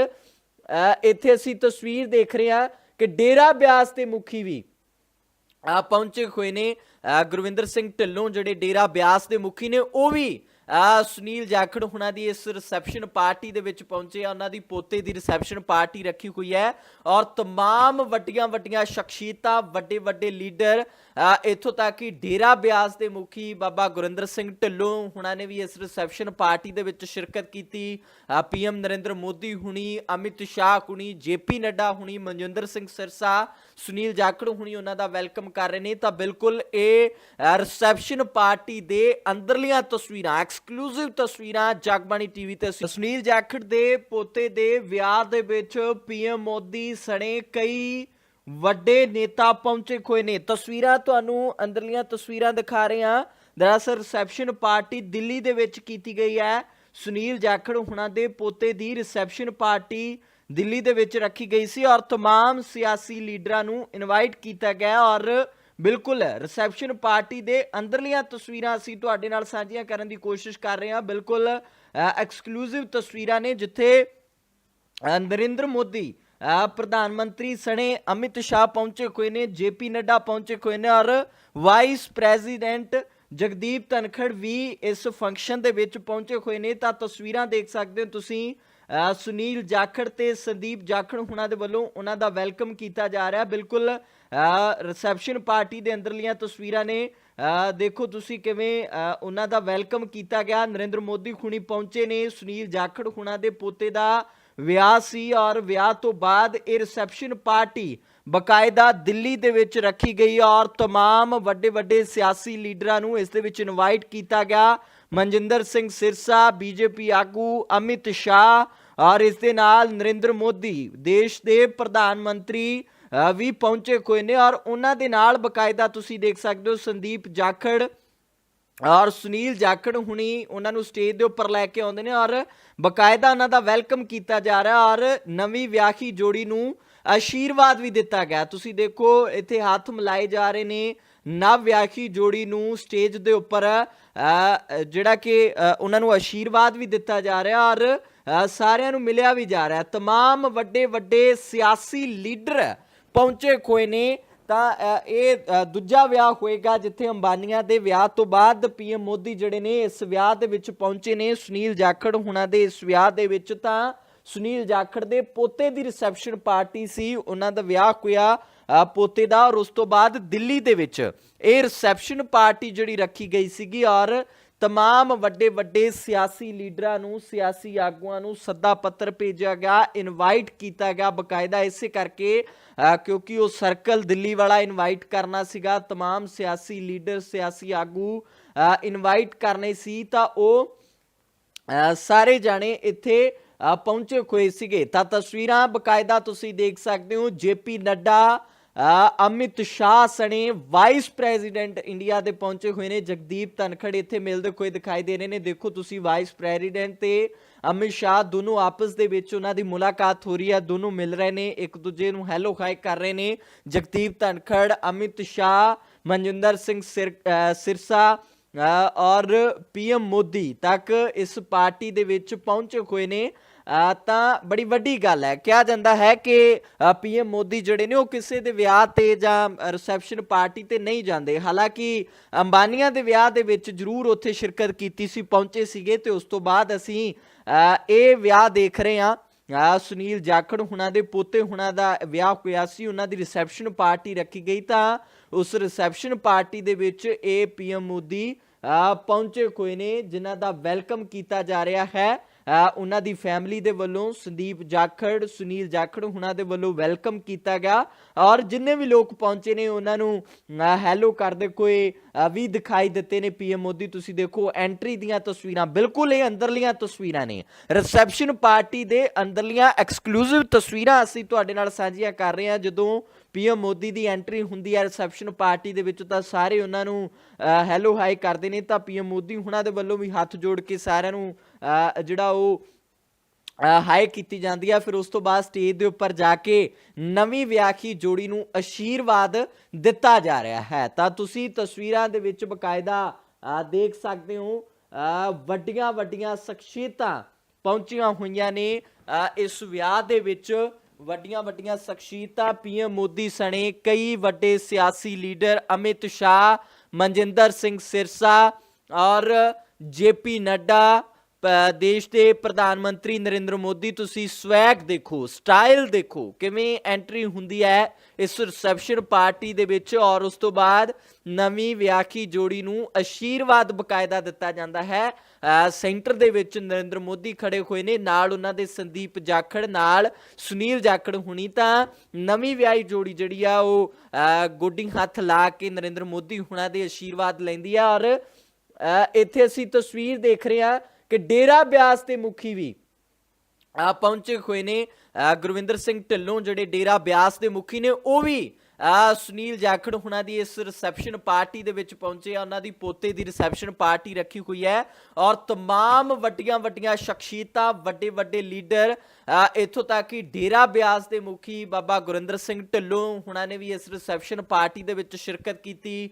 ਇੱਥੇ ਅਸੀਂ ਤਸਵੀਰ ਦੇਖ ਰਹੇ ਹਾਂ ਕਿ ਡੇਰਾ ਬਿਆਸ ਦੇ ਮੁਖੀ ਵੀ ਆ ਪਹੁੰਚੇ ਹੋਏ ਨੇ ਅ, ਗੁਰਵਿੰਦਰ ਸਿੰਘ ਢਿੱਲੋਂ ਜਿਹੜੇ ਡੇਰਾ ਬਿਆਸ ਦੇ ਮੁਖੀ ਨੇ ਉਹ ਵੀ ਆ ਸੁਨੀਲ ਜਾਖੜ ਹੁਣਾਂ ਦੀ ਇਸ ਰਿਸੈਪਸ਼ਨ ਪਾਰਟੀ ਦੇ ਵਿੱਚ ਪਹੁੰਚੇ ਆ ਉਹਨਾਂ ਦੀ ਪੋਤੇ ਦੀ ਰਿਸੈਪਸ਼ਨ ਪਾਰਟੀ ਰੱਖੀ ਹੋਈ ਹੈ ਔਰ तमाम ਵੱਡੀਆਂ ਵੱਡੀਆਂ ਸ਼ਖਸੀਅਤਾਂ ਵੱਡੇ ਵੱਡੇ ਲੀਡਰ ਅ, ਇੱਥੋਂ ਤੱਕ ਕਿ ਡੇਰਾ ਬਿਆਸ ਦੇ ਮੁਖੀ ਬਾਬਾ ਗੁਰਿੰਦਰ ਸਿੰਘ ਢਿੱਲੋਂ ਹੁਣਾਂ ਨੇ ਵੀ ਇਸ ਰਿਸੈਪਸ਼ਨ ਪਾਰਟੀ ਦੇ ਵਿੱਚ ਸ਼ਿਰਕਤ ਕੀਤੀ। ਪੀਐਮ ਨਰਿੰਦਰ ਮੋਦੀ ਹੁਣੀ, ਅਮਿਤ ਸ਼ਾਹ ਹੁਣੀ ਜੇਪੀ ਨੱਡਾ ਹੁਣੀ, ਮਨਜਿੰਦਰ ਸਿੰਘ ਸਿਰਸਾ, ਸੁਨੀਲ ਜਾਖੜ ਹੁਣੀ ਉਹਨਾਂ ਦਾ ਵੈਲਕਮ ਕਰ ਰਹੇ ਨੇ। ਤਾਂ ਬਿਲਕੁਲ ਇਹ ਰਿਸੈਪਸ਼ਨ ਪਾਰਟੀ ਦੇ ਅੰਦਰਲੀਆਂ ਤਸਵੀਰਾਂ ਐਕਸਕਲੂਸਿਵ ਤਸਵੀਰਾਂ ਜਗਬਾਣੀ ਟੀਵੀ ਤੇ ਸੁਨੀਲ ਜਾਖੜ ਦੇ ਪੋਤੇ ਦੇ ਵਿਆਹ ਦੇ ਵਿੱਚ ਪੀਐਮ ਮੋਦੀ ਸਣੇ ਕਈ ਵੱਡੇ ਨੇਤਾ ਪਹੁੰਚੇ ਹੋਏ ਨੇ ਤਸਵੀਰਾਂ ਤੁਹਾਨੂੰ ਅੰਦਰਲੀਆਂ ਤਸਵੀਰਾਂ ਦਿਖਾ ਰਹੇ ਹਾਂ ਦਰਅਸਲ ਰਿਸੈਪਸ਼ਨ ਪਾਰਟੀ ਦਿੱਲੀ ਦੇ ਵਿੱਚ ਕੀਤੀ ਗਈ ਹੈ ਸੁਨੀਲ ਜਾਖੜ ਹੁਣਾਂ ਦੇ ਪੋਤੇ ਦੀ ਰਿਸੈਪਸ਼ਨ ਪਾਰਟੀ ਦਿੱਲੀ ਦੇ ਵਿੱਚ ਰੱਖੀ ਗਈ ਸੀ ਔਰ तमाम ਸਿਆਸੀ ਲੀਡਰਾਂ ਨੂੰ ਇਨਵਾਈਟ ਕੀਤਾ ਗਿਆ ਔਰ ਬਿਲਕੁਲ ਰਿਸੈਪਸ਼ਨ ਪਾਰਟੀ ਦੇ ਅੰਦਰਲੀਆਂ ਤਸਵੀਰਾਂ ਅਸੀਂ ਤੁਹਾਡੇ ਨਾਲ ਸਾਂਝੀਆਂ ਕਰਨ ਦੀ ਕੋਸ਼ਿਸ਼ ਕਰ ਰਹੇ ਹਾਂ ਬਿਲਕੁਲ ਐਕਸਕਲੂਸਿਵ ਤਸਵੀਰਾਂ ਨੇ ਜਿੱਥੇ ਅ, ਨਰਿੰਦਰ ਮੋਦੀ ਅ, ਪ੍ਰਧਾਨ ਮੰਤਰੀ ਸਣੇ ਅਮਿਤ ਸ਼ਾਹ ਪਹੁੰਚੇ ਹੋਏ ਨੇ, ਜੇਪੀ ਨੱਡਾ ਪਹੁੰਚੇ ਹੋਏ ਨੇ ਔਰ ਵਾਈਸ ਪ੍ਰੈਜ਼ੀਡੈਂਟ ਜਗਦੀਪ ਧਨਖੜ ਵੀ ਇਸ ਫੰਕਸ਼ਨ ਦੇ ਵਿੱਚ ਪਹੁੰਚੇ ਹੋਏ ਨੇ। ਤਾਂ ਤਸਵੀਰਾਂ ਦੇਖ ਸਕਦੇ ਹੋ ਤੁਸੀਂ। ਸੁਨੀਲ ਜਾਖੜ ਤੇ ਸੰਦੀਪ ਜਾਖੜ ਹੁਣਾਂ ਦੇ ਵੱਲੋਂ ਉਹਨਾਂ ਦਾ ਵੈਲਕਮ ਕੀਤਾ ਜਾ ਰਿਹਾ। ਬਿਲਕੁਲ ਰਿਸੈਪਸ਼ਨ ਪਾਰਟੀ ਦੇ ਅੰਦਰਲੀਆਂ ਤਸਵੀਰਾਂ ਨੇ। ਦੇਖੋ ਤੁਸੀਂ ਕਿਵੇਂ ਉਹਨਾਂ ਦਾ ਵੈਲਕਮ ਕੀਤਾ ਗਿਆ। ਨਰਿੰਦਰ ਮੋਦੀ ਹੁਣੀ ਪਹੁੰਚੇ ਨੇ। ਸੁਨੀਲ ਜਾਖੜ ਹੁਣਾਂ ਦੇ ਪੋਤੇ ਦਾ ਵਿਆਹ ਸੀ ਔਰ ਵਿਆਹ ਤੋਂ ਬਾਅਦ ਇਹ ਰਿਸੈਪਸ਼ਨ ਪਾਰਟੀ ਬਕਾਇਦਾ ਦਿੱਲੀ ਦੇ ਵਿੱਚ ਰੱਖੀ ਗਈ ਔਰ तमाम ਵੱਡੇ ਵੱਡੇ ਸਿਆਸੀ ਲੀਡਰਾਂ ਨੂੰ ਇਸ ਦੇ ਵਿੱਚ ਇਨਵਾਈਟ ਕੀਤਾ ਗਿਆ ਮਨਜਿੰਦਰ ਸਿੰਘ ਸਿਰਸਾ ਬੀਜੇਪੀ ਆਗੂ ਅਮਿਤ ਸ਼ਾਹ ਔਰ ਇਸ ਦੇ ਨਾਲ ਨਰਿੰਦਰ ਮੋਦੀ ਦੇਸ਼ ਦੇ ਪ੍ਰਧਾਨ ਮੰਤਰੀ ਅ, ਵੀ ਪਹੁੰਚੇ ਹੋਏ ਨੇ ਔਰ ਉਹਨਾਂ ਦੇ ਨਾਲ ਬਕਾਇਦਾ ਤੁਸੀਂ ਦੇਖ ਸਕਦੇ ਹੋ ਸੰਦੀਪ ਜਾਖੜ ਔਰ ਸੁਨੀਲ ਜਾਖੜ ਹੁਣੀ ਉਹਨਾਂ ਨੂੰ ਸਟੇਜ ਦੇ ਉੱਪਰ ਲੈ ਕੇ ਆਉਂਦੇ ਨੇ ਔਰ ਬਕਾਇਦਾ ਉਹਨਾਂ ਦਾ ਵੈਲਕਮ ਕੀਤਾ ਜਾ ਰਿਹਾ ਔਰ ਨਵੀਂ ਵਿਆਹੀ ਜੋੜੀ ਨੂੰ ਆਸ਼ੀਰਵਾਦ ਵੀ ਦਿੱਤਾ ਗਿਆ ਤੁਸੀਂ ਦੇਖੋ ਇੱਥੇ ਹੱਥ ਮਿਲਾਏ ਜਾ ਰਹੇ ਨੇ ਨਵ ਵਿਆਹੀ ਜੋੜੀ ਨੂੰ ਸਟੇਜ ਦੇ ਉੱਪਰ ਅ, ਜਿਹੜਾ ਕਿ ਅ, ਉਹਨਾਂ ਨੂੰ ਆਸ਼ੀਰਵਾਦ ਵੀ ਦਿੱਤਾ ਜਾ ਰਿਹਾ ਔਰ ਅ, ਸਾਰਿਆਂ ਨੂੰ ਮਿਲਿਆ ਵੀ ਜਾ ਰਿਹਾ तमाम ਵੱਡੇ ਵੱਡੇ ਸਿਆਸੀ ਲੀਡਰ ਪਹੁੰਚੇ ਹੋਏ ਨੇ ਤਾਂ ਇਹ ਦੂਜਾ ਵਿਆਹ ਹੋਏਗਾ ਜਿੱਥੇ ਅੰਬਾਨੀਆਂ ਦੇ ਵਿਆਹ ਤੋਂ ਬਾਅਦ ਪੀਐਮ ਮੋਦੀ ਜਿਹੜੇ ਨੇ ਇਸ ਵਿਆਹ ਦੇ ਵਿੱਚ ਪਹੁੰਚੇ ਨੇ ਸੁਨੀਲ ਜਾਖੜ ਹੁਣਾਂ ਦੇ ਇਸ ਵਿਆਹ ਦੇ ਵਿੱਚ ਤਾਂ ਸੁਨੀਲ ਜਾਖੜ ਦੇ ਪੋਤੇ ਦੀ ਰਿਸੈਪਸ਼ਨ ਪਾਰਟੀ ਸੀ, ਉਹਨਾਂ ਦਾ ਵਿਆਹ ਹੋਇਆ ਪੋਤੇ ਦਾ ਔਰ ਉਸ ਤੋਂ ਬਾਅਦ ਦਿੱਲੀ ਦੇ ਵਿੱਚ। ਇਹ ਰਿਸੈਪਸ਼ਨ ਪਾਰਟੀ ਜਿਹੜੀ ਰੱਖੀ ਗਈ ਸੀਗੀ ਔਰ तमाम ਵੱਡੇ ਵੱਡੇ ਸਿਆਸੀ ਲੀਡਰਾਂ ਨੂੰ ਸਿਆਸੀ ਆਗੂਆਂ ਨੂੰ ਸੱਦਾ ਪੱਤਰ ਭੇਜਿਆ ਗਿਆ ਇਨਵਾਈਟ ਕੀਤਾ ਗਿਆ ਬਕਾਇਦਾ ਇਸੇ ਕਰਕੇ ਅ, ਕਿਉਂਕਿ ਉਹ ਸਰਕਲ ਦਿੱਲੀ ਵਾਲਾ ਇਨਵਾਈਟ ਕਰਨਾ ਸੀਗਾ तमाम ਸਿਆਸੀ ਲੀਡਰ ਸਿਆਸੀ ਆਗੂ ਇਨਵਾਈਟ ਕਰਨੇ ਸੀ ਤਾਂ ਉਹ ਅ, ਸਾਰੇ ਜਾਣੇ ਇੱਥੇ ਅ, ਪਹੁੰਚੇ ਹੋਏ ਸੀਗੇ ਤਾਂ ਤਸਵੀਰਾਂ ਬਕਾਇਦਾ ਤੁਸੀਂ ਦੇਖ ਸਕਦੇ ਹੋ ਜੇਪੀ ਨੱਡਾ ਅ, ਅਮਿਤ ਸ਼ਾਹ ਸਣੇ ਵਾਈਸ ਪ੍ਰੈਜ਼ੀਡੈਂਟ ਇੰਡੀਆ ਦੇ ਪਹੁੰਚੇ ਹੋਏ ਨੇ। ਜਗਦੀਪ ਧਨਖੜ ਇੱਥੇ ਮਿਲਦੇ ਹੋਏ ਦਿਖਾਈ ਦੇ ਰਹੇ ਨੇ। ਦੇਖੋ ਤੁਸੀਂ ਵਾਈਸ ਪ੍ਰੈਜ਼ੀਡੈਂਟ ਤੇ ਅਮਿਤ ਸ਼ਾਹ ਦੋਨੋਂ ਆਪਸ ਦੇ ਵਿੱਚ ਉਹਨਾਂ ਦੀ ਮੁਲਾਕਾਤ ਹੋ ਰਹੀ ਹੈ। ਦੋਨੋਂ ਮਿਲ ਰਹੇ ਨੇ ਇੱਕ ਦੂਜੇ ਨੂੰ ਹੈਲੋ ਹਾਈ ਕਰ ਰਹੇ ਨੇ। ਜਗਦੀਪ ਧਨਖੜ ਅਮਿਤ ਸ਼ਾਹ ਮਨਜਿੰਦਰ ਸਿੰਘ ਸਿਰ ਸਿਰਸਾ ਅ, ਔਰ ਪੀਐਮ ਮੋਦੀ ਤੱਕ ਇਸ ਪਾਰਟੀ ਦੇ ਵਿੱਚ ਪਹੁੰਚੇ ਹੋਏ ਨੇ। ਤਾਂ ਬੜੀ ਵੱਡੀ ਗੱਲ ਹੈ। ਕਿਹਾ ਜਾਂਦਾ ਹੈ ਕਿ ਪੀਐਮ ਮੋਦੀ ਜਿਹੜੇ ਨੇ, ਉਹ ਕਿਸੇ ਦੇ ਵਿਆਹ ਤੇ ਜਾਂ ਰਿਸੈਪਸ਼ਨ ਪਾਰਟੀ ਤੇ ਨਹੀਂ ਜਾਂਦੇ। ਹਾਲਾਂਕਿ ਅੰਬਾਨੀਆਂ ਦੇ ਵਿਆਹ ਦੇ ਵਿੱਚ ਜ਼ਰੂਰ ਉੱਥੇ ਸ਼ਿਰਕਤ ਕੀਤੀ ਸੀ, ਪਹੁੰਚੇ ਸੀਗੇ ਤੇ ਉਸ ਤੋਂ ਬਾਅਦ ਅਸੀਂ ਇਹ ਵਿਆਹ ਦੇਖ ਰਹੇ ਹਾਂ। ਆ ਸੁਨੀਲ ਜਾਖੜ ਹੁਣਾਂ ਦੇ ਪੋਤੇ ਹੁਣਾਂ ਦਾ ਵਿਆਹ ਹੋਇਆ ਸੀ, ਉਹਨਾਂ ਦੀ ਰਿਸੈਪਸ਼ਨ ਪਾਰਟੀ ਰੱਖੀ ਗਈ ਤਾਂ ਉਸ ਰਿਸੈਪਸ਼ਨ ਪਾਰਟੀ ਦੇ ਵਿੱਚ ਇਹ ਪੀਐਮ ਮੋਦੀ ਪਹੁੰਚੇ ਹੋਏ ਨੇ, ਜਿਨ੍ਹਾਂ ਦਾ ਵੈਲਕਮ ਕੀਤਾ ਜਾ ਰਿਹਾ ਹੈ। ਉਹਨਾਂ ਦੀ ਫੈਮਿਲੀ ਦੇ ਵੱਲੋਂ ਸੰਦੀਪ ਜਾਖੜ, ਸੁਨੀਲ ਜਾਖੜ ਉਹਨਾਂ ਦੇ ਵੱਲੋਂ ਵੈਲਕਮ ਕੀਤਾ ਗਿਆ। ਔਰ ਜਿੰਨੇ ਵੀ ਲੋਕ ਪਹੁੰਚੇ ਨੇ, ਉਹਨਾਂ ਨੂੰ ਹੈਲੋ ਕਰਦੇ ਕੋਈ ਵੀ ਦਿਖਾਈ ਦਿੱਤੇ ਨੇ। ਪੀਐਮ ਮੋਦੀ, ਤੁਸੀਂ ਦੇਖੋ ਐਂਟਰੀ ਦੀਆਂ ਤਸਵੀਰਾਂ, ਬਿਲਕੁਲ ਇਹ ਅੰਦਰਲੀਆਂ ਤਸਵੀਰਾਂ ਨੇ। ਰਿਸੈਪਸ਼ਨ ਪਾਰਟੀ ਦੇ ਅੰਦਰਲੀਆਂ ਐਕਸਕਲੂਸਿਵ ਤਸਵੀਰਾਂ ਅਸੀਂ ਤੁਹਾਡੇ ਨਾਲ ਸਾਂਝੀਆਂ ਕਰ ਰਹੇ ਹਾਂ। ਜਦੋਂ ਪੀਐਮ ਮੋਦੀ ਦੀ ਐਂਟਰੀ ਹੁੰਦੀ ਹੈ ਰਿਸੈਪਸ਼ਨ ਪਾਰਟੀ ਦੇ ਵਿੱਚ, ਤਾਂ ਸਾਰੇ ਉਹਨਾਂ ਨੂੰ ਹੈਲੋ ਹਾਈ ਕਰਦੇ ਨੇ। ਤਾਂ ਪੀਐਮ ਮੋਦੀ ਉਹਨਾਂ ਦੇ ਵੱਲੋਂ ਵੀ ਹੱਥ ਜੋੜ ਕੇ ਸਾਰਿਆਂ ਨੂੰ ਜਿਹੜਾ ਉਹ ਹਾਈ ਕੀਤੀ ਜਾਂਦੀ ਹੈ ਫਿਰ ਉਸ ਤੋਂ ਬਾਅਦ ਸਟੇਜ ਦੇ ਉੱਪਰ ਜਾ ਕੇ ਨਵੀਂ ਵਿਆਹੀ ਜੋੜੀ ਨੂੰ ਅਸ਼ੀਰਵਾਦ ਦਿੱਤਾ ਜਾ ਰਿਹਾ ਹੈ। ਤਾਂ ਤੁਸੀਂ ਤਸਵੀਰਾਂ ਦੇ ਵਿੱਚ ਬਕਾਇਦਾ ਦੇਖ ਸਕਦੇ ਹੋ ਵੱਡੀਆਂ ਵੱਡੀਆਂ ਸ਼ਖਸੀਅਤਾਂ ਪਹੁੰਚੀਆਂ ਹੋਈਆਂ ਨੇ। ਇਸ ਵਿਆਹ ਦੇ ਵਿੱਚ ਵੱਡੀਆਂ ਵੱਡੀਆਂ ਸ਼ਖਸੀਅਤਾਂ ਪੀਐਮ ਮੋਦੀ ਸਣੇ, ਕਈ ਵੱਡੇ ਸਿਆਸੀ ਲੀਡਰ ਅਮਿਤ ਸ਼ਾਹ, ਮਨਜਿੰਦਰ ਸਿੰਘ ਸਿਰਸਾ ਔਰ ਜੇਪੀ ਨੱਡਾ ਦੇਸ਼ ਦੇ ਪ੍ਰਧਾਨ ਮੰਤਰੀ ਨਰਿੰਦਰ ਮੋਦੀ, ਤੁਸੀਂ ਸਵੈਗ ਦੇਖੋ, ਸਟਾਈਲ ਦੇਖੋ, ਕਿਵੇਂ ਐਂਟਰੀ ਹੁੰਦੀ ਹੈ ਇਸ ਰਿਸੈਪਸ਼ਨ ਪਾਰਟੀ ਦੇ ਵਿੱਚ ਔਰ ਉਸ ਤੋਂ ਬਾਅਦ ਨਵੀਂ ਵਿਆਖੀ ਜੋੜੀ ਨੂੰ ਅਸ਼ੀਰਵਾਦ ਬਕਾਇਦਾ ਦਿੱਤਾ ਜਾਂਦਾ ਹੈ। ਸੈਂਟਰ ਦੇ ਵਿੱਚ ਨਰਿੰਦਰ ਮੋਦੀ ਖੜੇ ਹੋਏ ਨੇ, ਨਾਲ ਉਹਨਾਂ ਦੇ ਸੰਦੀਪ ਜਾਖੜ, ਨਾਲ ਸੁਨੀਲ ਜਾਖੜ ਹੁਣੀ ਤਾਂ ਨਵੀਂ ਵਿਆਹੀ ਜੋੜੀ ਜਿਹੜੀ ਆ ਉਹ ਗੋਡਿੰਗ ਹੱਥ ਲਾ ਕੇ ਨਰਿੰਦਰ ਮੋਦੀ ਹੁਣਾਂ ਦੇ ਅਸ਼ੀਰਵਾਦ ਲੈਂਦੀ ਆ ਔਰ ਇੱਥੇ ਅਸੀਂ ਤਸਵੀਰ ਦੇਖ ਰਹੇ ਹਾਂ ਕਿ ਡੇਰਾ ਬਿਆਸ ਦੇ ਮੁਖੀ ਵੀ ਪਹੁੰਚੇ ਹੋਏ ਨੇ ਗੁਰਵਿੰਦਰ ਸਿੰਘ ਢਿੱਲੋਂ, ਜਿਹੜੇ ਡੇਰਾ ਬਿਆਸ ਦੇ ਮੁਖੀ ਨੇ, ਉਹ ਵੀ ਸੁਨੀਲ ਜਾਖੜ ਹੁਣਾਂ ਦੀ ਇਸ ਰਿਸੈਪਸ਼ਨ ਪਾਰਟੀ ਦੇ ਵਿੱਚ ਪਹੁੰਚੇ ਆ ਉਹਨਾਂ ਦੀ ਪੋਤੇ ਦੀ ਰਿਸੈਪਸ਼ਨ ਪਾਰਟੀ ਰੱਖੀ ਹੋਈ ਹੈ ਔਰ तमाम ਵੱਡੀਆਂ ਵੱਡੀਆਂ ਸ਼ਖਸੀਅਤਾਂ ਵੱਡੇ ਵੱਡੇ ਲੀਡਰ ਅ, ਇੱਥੋਂ ਤੱਕ ਕਿ ਡੇਰਾ ਬਿਆਸ ਦੇ ਮੁਖੀ ਬਾਬਾ ਗੁਰਿੰਦਰ ਸਿੰਘ ਢਿੱਲੋਂ ਹੁਣਾਂ ਨੇ ਵੀ ਇਸ ਰਿਸੈਪਸ਼ਨ ਪਾਰਟੀ ਦੇ ਵਿੱਚ ਸ਼ਿਰਕਤ ਕੀਤੀ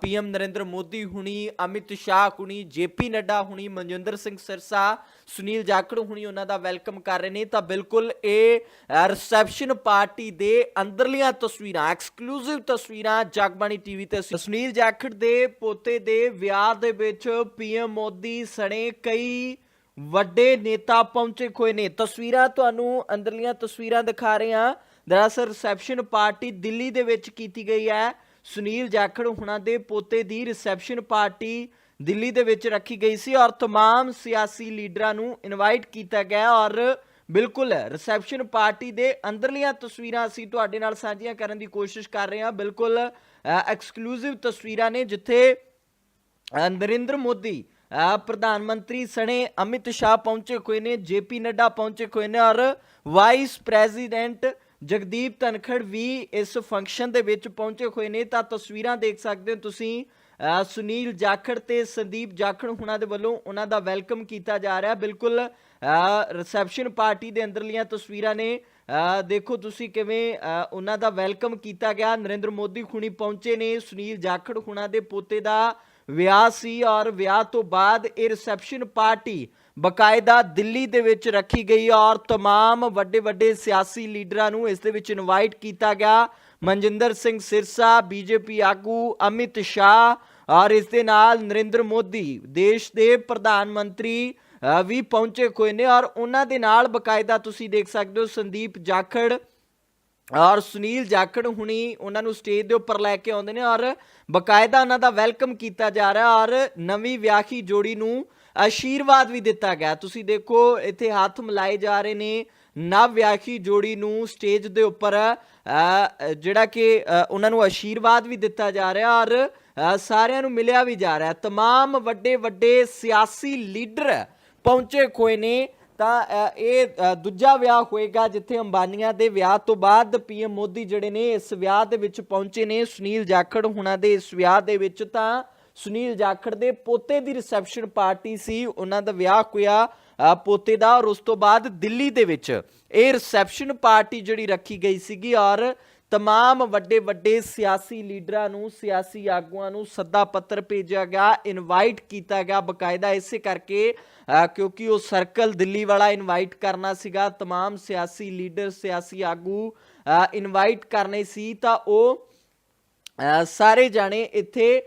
ਪੀਐਮ ਨਰਿੰਦਰ ਮੋਦੀ ਹੁਣੀ ਅਮਿਤ ਸ਼ਾਹ ਹੁਣੀ ਜੇਪੀ ਨੱਡਾ ਹੁਣੀ ਮਨਜਿੰਦਰ ਸਿੰਘ ਸਿਰਸਾ ਸੁਨੀਲ ਜਾਖੜ ਹੁਣੀ ਉਹਨਾਂ ਦਾ ਵੈਲਕਮ ਕਰ ਰਹੇ ਨੇ ਤਾਂ ਬਿਲਕੁਲ ਇਹ ਰਿਸੈਪਸ਼ਨ ਪਾਰਟੀ ਦੇ ਅੰਦਰਲੀਆਂ ਤਸਵੀਰਾਂ ਐਕਸਕਲੂਸਿਵ ਤਸਵੀਰਾਂ ਜਗਬਾਣੀ ਟੀਵੀ ਤੇ ਅਸੀਂ- ਸੁਨੀਲ ਜਾਖੜ ਦੇ ਪੋਤੇ ਦੇ ਵਿਆਹ ਦੇ ਵਿੱਚ ਪੀਐਮ ਮੋਦੀ ਸਣੇ ਕਈ ਵੱਡੇ ਨੇਤਾ ਪਹੁੰਚੇ ਹੋਏ ਨੇ ਤਸਵੀਰਾਂ ਤੁਹਾਨੂੰ ਅੰਦਰਲੀਆਂ ਤਸਵੀਰਾਂ ਦਿਖਾ ਰਹੇ ਹਾਂ ਦਰਅਸਲ ਰਿਸੈਪਸ਼ਨ ਪਾਰਟੀ ਦਿੱਲੀ ਦੇ ਵਿੱਚ ਕੀਤੀ ਗਈ ਹੈ ਸੁਨੀਲ ਜਾਖੜ ਹੁਣਾਂ ਦੇ ਪੋਤੇ ਦੀ ਰਿਸੈਪਸ਼ਨ ਪਾਰਟੀ ਦਿੱਲੀ ਦੇ ਵਿੱਚ ਰੱਖੀ ਗਈ ਸੀ ਔਰ तमाम ਸਿਆਸੀ ਲੀਡਰਾਂ ਨੂੰ ਇਨਵਾਈਟ ਕੀਤਾ ਗਿਆ ਔਰ ਬਿਲਕੁਲ ਰਿਸੈਪਸ਼ਨ ਪਾਰਟੀ ਦੇ ਅੰਦਰਲੀਆਂ ਤਸਵੀਰਾਂ ਅਸੀਂ ਤੁਹਾਡੇ ਨਾਲ ਸਾਂਝੀਆਂ ਕਰਨ ਦੀ ਕੋਸ਼ਿਸ਼ ਕਰ ਰਹੇ ਹਾਂ। ਬਿਲਕੁਲ ਐਕਸਕਲੂਸਿਵ ਤਸਵੀਰਾਂ ਨੇ ਜਿੱਥੇ ਨਰਿੰਦਰ ਮੋਦੀ ਪ੍ਰਧਾਨ ਮੰਤਰੀ ਸਣੇ ਅਮਿਤ ਸ਼ਾਹ ਪਹੁੰਚੇ ਹੋਏ ਨੇ, ਜੇਪੀ ਨੱਡਾ ਪਹੁੰਚੇ ਹੋਏ ਨੇ ਔਰ ਵਾਈਸ ਪ੍ਰੈਜ਼ੀਡੈਂਟ ਜਗਦੀਪ ਧਨਖੜ ਵੀ ਇਸ ਫੰਕਸ਼ਨ ਦੇ ਵਿੱਚ ਪਹੁੰਚੇ ਹੋਏ ਨੇ। ਤਾਂ ਤਸਵੀਰਾਂ ਦੇਖ ਸਕਦੇ ਹੋ ਤੁਸੀਂ ਸੁਨੀਲ ਜਾਖੜ ਤੇ ਸੰਦੀਪ ਜਾਖੜ ਹੁਣਾਂ ਦੇ ਵੱਲੋਂ ਉਹਨਾਂ ਦਾ ਵੈਲਕਮ ਕੀਤਾ ਜਾ ਰਿਹਾ। ਬਿਲਕੁਲ ਰਿਸੈਪਸ਼ਨ ਪਾਰਟੀ ਦੇ ਅੰਦਰਲੀਆਂ ਤਸਵੀਰਾਂ ਨੇ ਅ, ਦੇਖੋ ਤੁਸੀਂ ਕਿਵੇਂ ਅ, ਉਹਨਾਂ ਦਾ ਵੈਲਕਮ ਕੀਤਾ ਗਿਆ ਨਰਿੰਦਰ ਮੋਦੀ ਹੁਣੀ ਪਹੁੰਚੇ ਨੇ ਸੁਨੀਲ ਜਾਖੜ ਹੁਣਾਂ ਦੇ ਪੋਤੇ ਦਾ ਵਿਆਹ ਸੀ ਔਰ ਵਿਆਹ ਤੋਂ ਬਾਅਦ ਇਹ ਰਿਸੈਪਸ਼ਨ ਪਾਰਟੀ ਬਕਾਇਦਾ ਦਿੱਲੀ ਦੇ ਵਿੱਚ ਰੱਖੀ ਗਈ ਔਰ तमाम ਵੱਡੇ ਵੱਡੇ ਸਿਆਸੀ ਲੀਡਰਾਂ ਨੂੰ ਇਸ ਦੇ ਵਿੱਚ ਇਨਵਾਈਟ ਕੀਤਾ ਗਿਆ ਮਨਜਿੰਦਰ ਸਿੰਘ ਸਿਰਸਾ ਬੀਜੇਪੀ ਆਗੂ ਅਮਿਤ ਸ਼ਾਹ ਔਰ ਇਸ ਦੇ ਨਾਲ ਨਰਿੰਦਰ ਮੋਦੀ ਦੇਸ਼ ਦੇ ਪ੍ਰਧਾਨ ਮੰਤਰੀ ਅ, ਵੀ ਪਹੁੰਚੇ ਹੋਏ ਨੇ ਔਰ ਉਹਨਾਂ ਦੇ ਨਾਲ ਬਕਾਇਦਾ ਤੁਸੀਂ ਦੇਖ ਸਕਦੇ ਹੋ ਸੰਦੀਪ ਜਾਖੜ ਔਰ ਸੁਨੀਲ ਜਾਖੜ ਹੁਣੀ ਉਹਨਾਂ ਨੂੰ ਸਟੇਜ ਦੇ ਉੱਪਰ ਲੈ ਕੇ ਆਉਂਦੇ ਨੇ ਔਰ ਬਕਾਇਦਾ ਉਹਨਾਂ ਦਾ ਵੈਲਕਮ ਕੀਤਾ ਜਾ ਰਿਹਾ ਔਰ ਨਵੀਂ ਵਿਆਹੀ ਜੋੜੀ ਨੂੰ ਆਸ਼ੀਰਵਾਦ ਵੀ ਦਿੱਤਾ ਗਿਆ ਤੁਸੀਂ ਦੇਖੋ ਇੱਥੇ ਹੱਥ ਮਿਲਾਏ ਜਾ ਰਹੇ ਨੇ ਨਵ ਵਿਆਹੀ ਜੋੜੀ ਨੂੰ ਸਟੇਜ ਦੇ ਉੱਪਰ ਅ, ਜਿਹੜਾ ਕਿ ਅ, ਉਹਨਾਂ ਨੂੰ ਆਸ਼ੀਰਵਾਦ ਵੀ ਦਿੱਤਾ ਜਾ ਰਿਹਾ ਔਰ ਅ, ਸਾਰਿਆਂ ਨੂੰ ਮਿਲਿਆ ਵੀ ਜਾ ਰਿਹਾ तमाम ਵੱਡੇ ਵੱਡੇ ਸਿਆਸੀ ਲੀਡਰ ਪਹੁੰਚੇ ਹੋਏ ਨੇ, ਤਾਂ ਇਹ ਦੂਜਾ ਵਿਆਹ ਹੋਏਗਾ ਜਿੱਥੇ ਅੰਬਾਨੀਆਂ ਦੇ ਵਿਆਹ ਤੋਂ ਬਾਅਦ ਪੀਐਮ ਮੋਦੀ ਜਿਹੜੇ ਨੇ ਇਸ ਵਿਆਹ ਦੇ ਵਿੱਚ ਪਹੁੰਚੇ ਨੇ, ਸੁਨੀਲ ਜਾਖੜ ਹੁਣਾਂ ਦੇ ਇਸ ਵਿਆਹ ਦੇ ਵਿੱਚ ਤਾਂ ਸੁਨੀਲ ਜਾਖੜ ਦੇ ਪੋਤੇ ਦੀ ਰਿਸੈਪਸ਼ਨ ਪਾਰਟੀ ਸੀ, ਉਹਨਾਂ ਦਾ ਵਿਆਹ ਹੋਇਆ ਪੋਤੇ ਦਾ ਔਰ ਉਸ ਤੋਂ ਬਾਅਦ ਦਿੱਲੀ ਦੇ ਵਿੱਚ। ਇਹ ਰਿਸੈਪਸ਼ਨ ਪਾਰਟੀ ਜਿਹੜੀ ਰੱਖੀ ਗਈ ਸੀਗੀ ਔਰ ਤਮਾਮ ਵੱਡੇ ਵੱਡੇ ਸਿਆਸੀ ਲੀਡਰਾਂ ਨੂੰ ਸਿਆਸੀ ਆਗੂਆਂ ਨੂੰ ਸੱਦਾ ਪੱਤਰ ਭੇਜਿਆ ਗਿਆ ਇਨਵਾਈਟ ਕੀਤਾ ਗਿਆ ਬਕਾਇਦਾ ਇਸੇ ਕਰਕੇ ਕਿਉਂਕਿ ਉਹ ਸਰਕਲ ਦਿੱਲੀ ਵਾਲਾ ਇਨਵਾਈਟ ਕਰਨਾ ਸੀਗਾ ਤਮਾਮ ਸਿਆਸੀ ਲੀਡਰ ਸਿਆਸੀ ਆਗੂ ਇਨਵਾਈਟ ਕਰਨੇ ਸੀ ਤਾਂ ਉਹ ਸਾਰੇ ਜਾਣੇ ਇੱਥੇ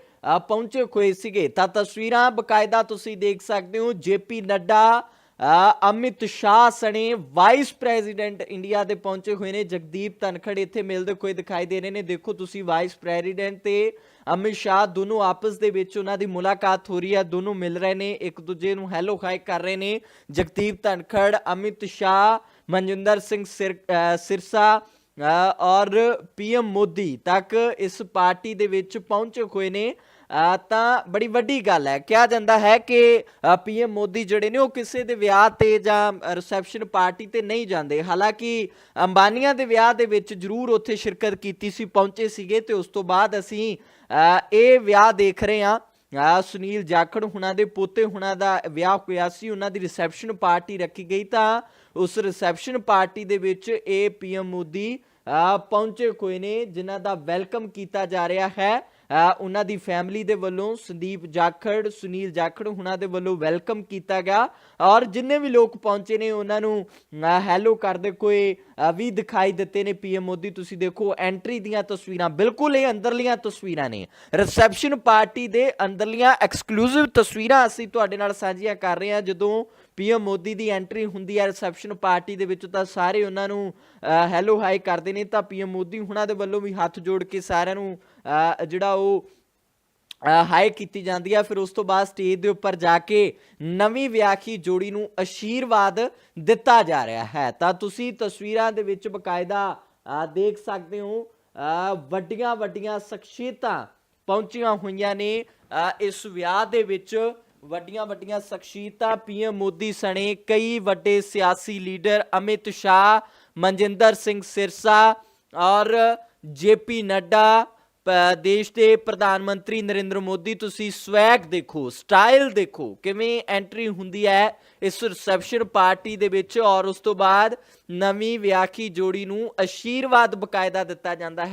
ਪਹੁੰਚੇ ਹੋਏ ਸੀਗੇ ਤਾਂ ਤਸਵੀਰਾਂ ਬਕਾਇਦਾ ਤੁਸੀਂ ਦੇਖ ਸਕਦੇ ਹੋ ਜੇਪੀ ਨੱਡਾ ਅਮਿਤ ਸ਼ਾਹ ਸਣੇ ਵਾਈਸ ਪ੍ਰੈਜ਼ੀਡੈਂਟ ਇੰਡੀਆ ਦੇ ਪਹੁੰਚੇ ਹੋਏ ਨੇ। ਜਗਦੀਪ ਧਨਖੜ ਇੱਥੇ ਮਿਲਦੇ ਹੋਏ ਦਿਖਾਈ ਦੇ ਰਹੇ ਨੇ। ਦੇਖੋ ਤੁਸੀਂ ਵਾਈਸ ਪ੍ਰੈਜ਼ੀਡੈਂਟ ਤੇ ਅਮਿਤ ਸ਼ਾਹ ਦੋਨੋਂ ਆਪਸ ਦੇ ਵਿੱਚ ਉਹਨਾਂ ਦੀ ਮੁਲਾਕਾਤ ਹੋ ਰਹੀ ਹੈ। ਦੋਨੋਂ ਮਿਲ ਰਹੇ ਨੇ। ਇੱਕ ਦੂਜੇ ਨੂੰ ਹੈਲੋ ਹਾਈ ਕਰ ਰਹੇ ਨੇ। ਜਗਦੀਪ ਧਨਖੜ ਅਮਿਤ ਸ਼ਾਹ ਮਨਜਿੰਦਰ ਸਿੰਘ ਸਿਰ ਸਿਰਸਾ ਅ, ਔਰ ਪੀਐਮ ਮੋਦੀ ਤੱਕ ਇਸ ਪਾਰਟੀ ਦੇ ਵਿੱਚ ਪਹੁੰਚੇ ਹੋਏ ਨੇ। ਤਾਂ ਬੜੀ ਵੱਡੀ ਗੱਲ ਹੈ। ਕਿਹਾ ਜਾਂਦਾ ਹੈ ਕਿ ਪੀਐਮ ਮੋਦੀ ਜਿਹੜੇ ਨੇ, ਉਹ ਕਿਸੇ ਦੇ ਵਿਆਹ ਤੇ ਜਾਂ ਰਿਸੈਪਸ਼ਨ ਪਾਰਟੀ ਤੇ ਨਹੀਂ ਜਾਂਦੇ। ਹਾਲਾਂਕਿ ਅੰਬਾਨੀਆਂ ਦੇ ਵਿਆਹ ਦੇ ਵਿੱਚ ਜ਼ਰੂਰ ਉੱਥੇ ਸ਼ਿਰਕਤ ਕੀਤੀ ਸੀ, ਪਹੁੰਚੇ ਸੀਗੇ ਤੇ ਉਸ ਤੋਂ ਬਾਅਦ ਅਸੀਂ ਇਹ ਵਿਆਹ ਦੇਖ ਰਹੇ ਹਾਂ। ਆ ਸੁਨੀਲ ਜਾਖੜ ਹੁਣਾਂ ਦੇ ਪੋਤੇ ਹੁਣਾਂ ਦਾ ਵਿਆਹ ਹੋਇਆ ਸੀ। ਉਹਨਾਂ ਦੀ ਰਿਸੈਪਸ਼ਨ ਪਾਰਟੀ ਰੱਖੀ ਗਈ ਤਾਂ ਉਸ ਰਿਸੈਪਸ਼ਨ ਪਾਰਟੀ ਦੇ ਵਿੱਚ ਇਹ ਪੀਐਮ ਮੋਦੀ ਪਹੁੰਚੇ ਕੋਈ ਨੇ, ਜਿਨ੍ਹਾਂ ਦਾ ਵੈਲਕਮ ਕੀਤਾ ਜਾ ਰਿਹਾ ਹੈ। ਉਹਨਾਂ ਦੀ ਫੈਮਿਲੀ ਦੇ ਵੱਲੋਂ ਸੰਦੀਪ ਜਾਖੜ, ਸੁਨੀਲ ਜਾਖੜ ਉਹਨਾਂ ਦੇ ਵੱਲੋਂ ਵੈਲਕਮ ਕੀਤਾ ਗਿਆ। ਔਰ ਜਿੰਨੇ ਵੀ ਲੋਕ ਪਹੁੰਚੇ ਨੇ, ਉਹਨਾਂ ਨੂੰ ਹੈਲੋ ਕਰਦੇ ਕੋਈ ਵੀ ਦਿਖਾਈ ਦਿੱਤੇ ਨੇ। ਪੀਐਮ ਮੋਦੀ, ਤੁਸੀਂ ਦੇਖੋ ਐਂਟਰੀ ਦੀਆਂ ਤਸਵੀਰਾਂ, ਬਿਲਕੁਲ ਇਹ ਅੰਦਰਲੀਆਂ ਤਸਵੀਰਾਂ ਨੇ। ਰਿਸੈਪਸ਼ਨ ਪਾਰਟੀ ਦੇ ਅੰਦਰਲੀਆਂ ਐਕਸਕਲੂਸਿਵ ਤਸਵੀਰਾਂ ਅਸੀਂ ਤੁਹਾਡੇ ਨਾਲ ਸਾਂਝੀਆਂ ਕਰ ਰਹੇ ਹਾਂ। ਜਦੋਂ ਪੀਐਮ ਮੋਦੀ ਦੀ ਐਂਟਰੀ ਹੁੰਦੀ ਹੈ ਰਿਸੈਪਸ਼ਨ ਪਾਰਟੀ ਦੇ ਵਿੱਚ, ਤਾਂ ਸਾਰੇ ਉਹਨਾਂ ਨੂੰ ਹੈਲੋ ਹਾਈ ਕਰਦੇ ਨੇ। ਤਾਂ ਪੀਐਮ ਮੋਦੀ ਉਹਨਾਂ ਦੇ ਵੱਲੋਂ ਵੀ ਹੱਥ ਜੋੜ ਕੇ ਸਾਰਿਆਂ ਨੂੰ ਜਿਹੜਾ ਉਹ ਹਾਈ ਕੀਤੀ ਜਾਂਦੀ ਹੈ ਫਿਰ ਉਸ ਤੋਂ ਬਾਅਦ ਸਟੇਜ ਦੇ ਉੱਪਰ ਜਾ ਕੇ ਨਵੀਂ ਵਿਆਹੀ ਜੋੜੀ ਨੂੰ ਅਸ਼ੀਰਵਾਦ ਦਿੱਤਾ ਜਾ ਰਿਹਾ ਹੈ। ਤਾਂ ਤੁਸੀਂ ਤਸਵੀਰਾਂ ਦੇ ਵਿੱਚ ਬਕਾਇਦਾ ਦੇਖ ਸਕਦੇ ਹੋ ਵੱਡੀਆਂ ਵੱਡੀਆਂ ਸ਼ਖਸੀਅਤਾਂ ਪਹੁੰਚੀਆਂ ਹੋਈਆਂ ਨੇ। ਇਸ ਵਿਆਹ ਦੇ ਵਿੱਚ ਵੱਡੀਆਂ ਵੱਡੀਆਂ ਸ਼ਖਸੀਅਤਾਂ ਪੀਐਮ ਮੋਦੀ ਸਣੇ, ਕਈ ਵੱਡੇ ਸਿਆਸੀ ਲੀਡਰ ਅਮਿਤ ਸ਼ਾਹ, ਮਨਜਿੰਦਰ ਸਿੰਘ ਸਿਰਸਾ ਔਰ ਜੇਪੀ ਨੱਡਾ ਦੇਸ਼ ਦੇ ਪ੍ਰਧਾਨ ਮੰਤਰੀ ਨਰਿੰਦਰ ਮੋਦੀ, ਤੁਸੀਂ ਸਵੈਗ ਦੇਖੋ, ਸਟਾਈਲ ਦੇਖੋ, ਕਿਵੇਂ ਐਂਟਰੀ ਹੁੰਦੀ ਹੈ ਇਸ ਰਿਸੈਪਸ਼ਨ ਪਾਰਟੀ ਦੇ ਵਿੱਚ ਔਰ ਉਸ ਤੋਂ ਬਾਅਦ ਨਵੀਂ ਵਿਆਖੀ ਜੋੜੀ ਨੂੰ ਅਸ਼ੀਰਵਾਦ ਬਕਾਇਦਾ ਦਿੱਤਾ ਜਾਂਦਾ ਹੈ।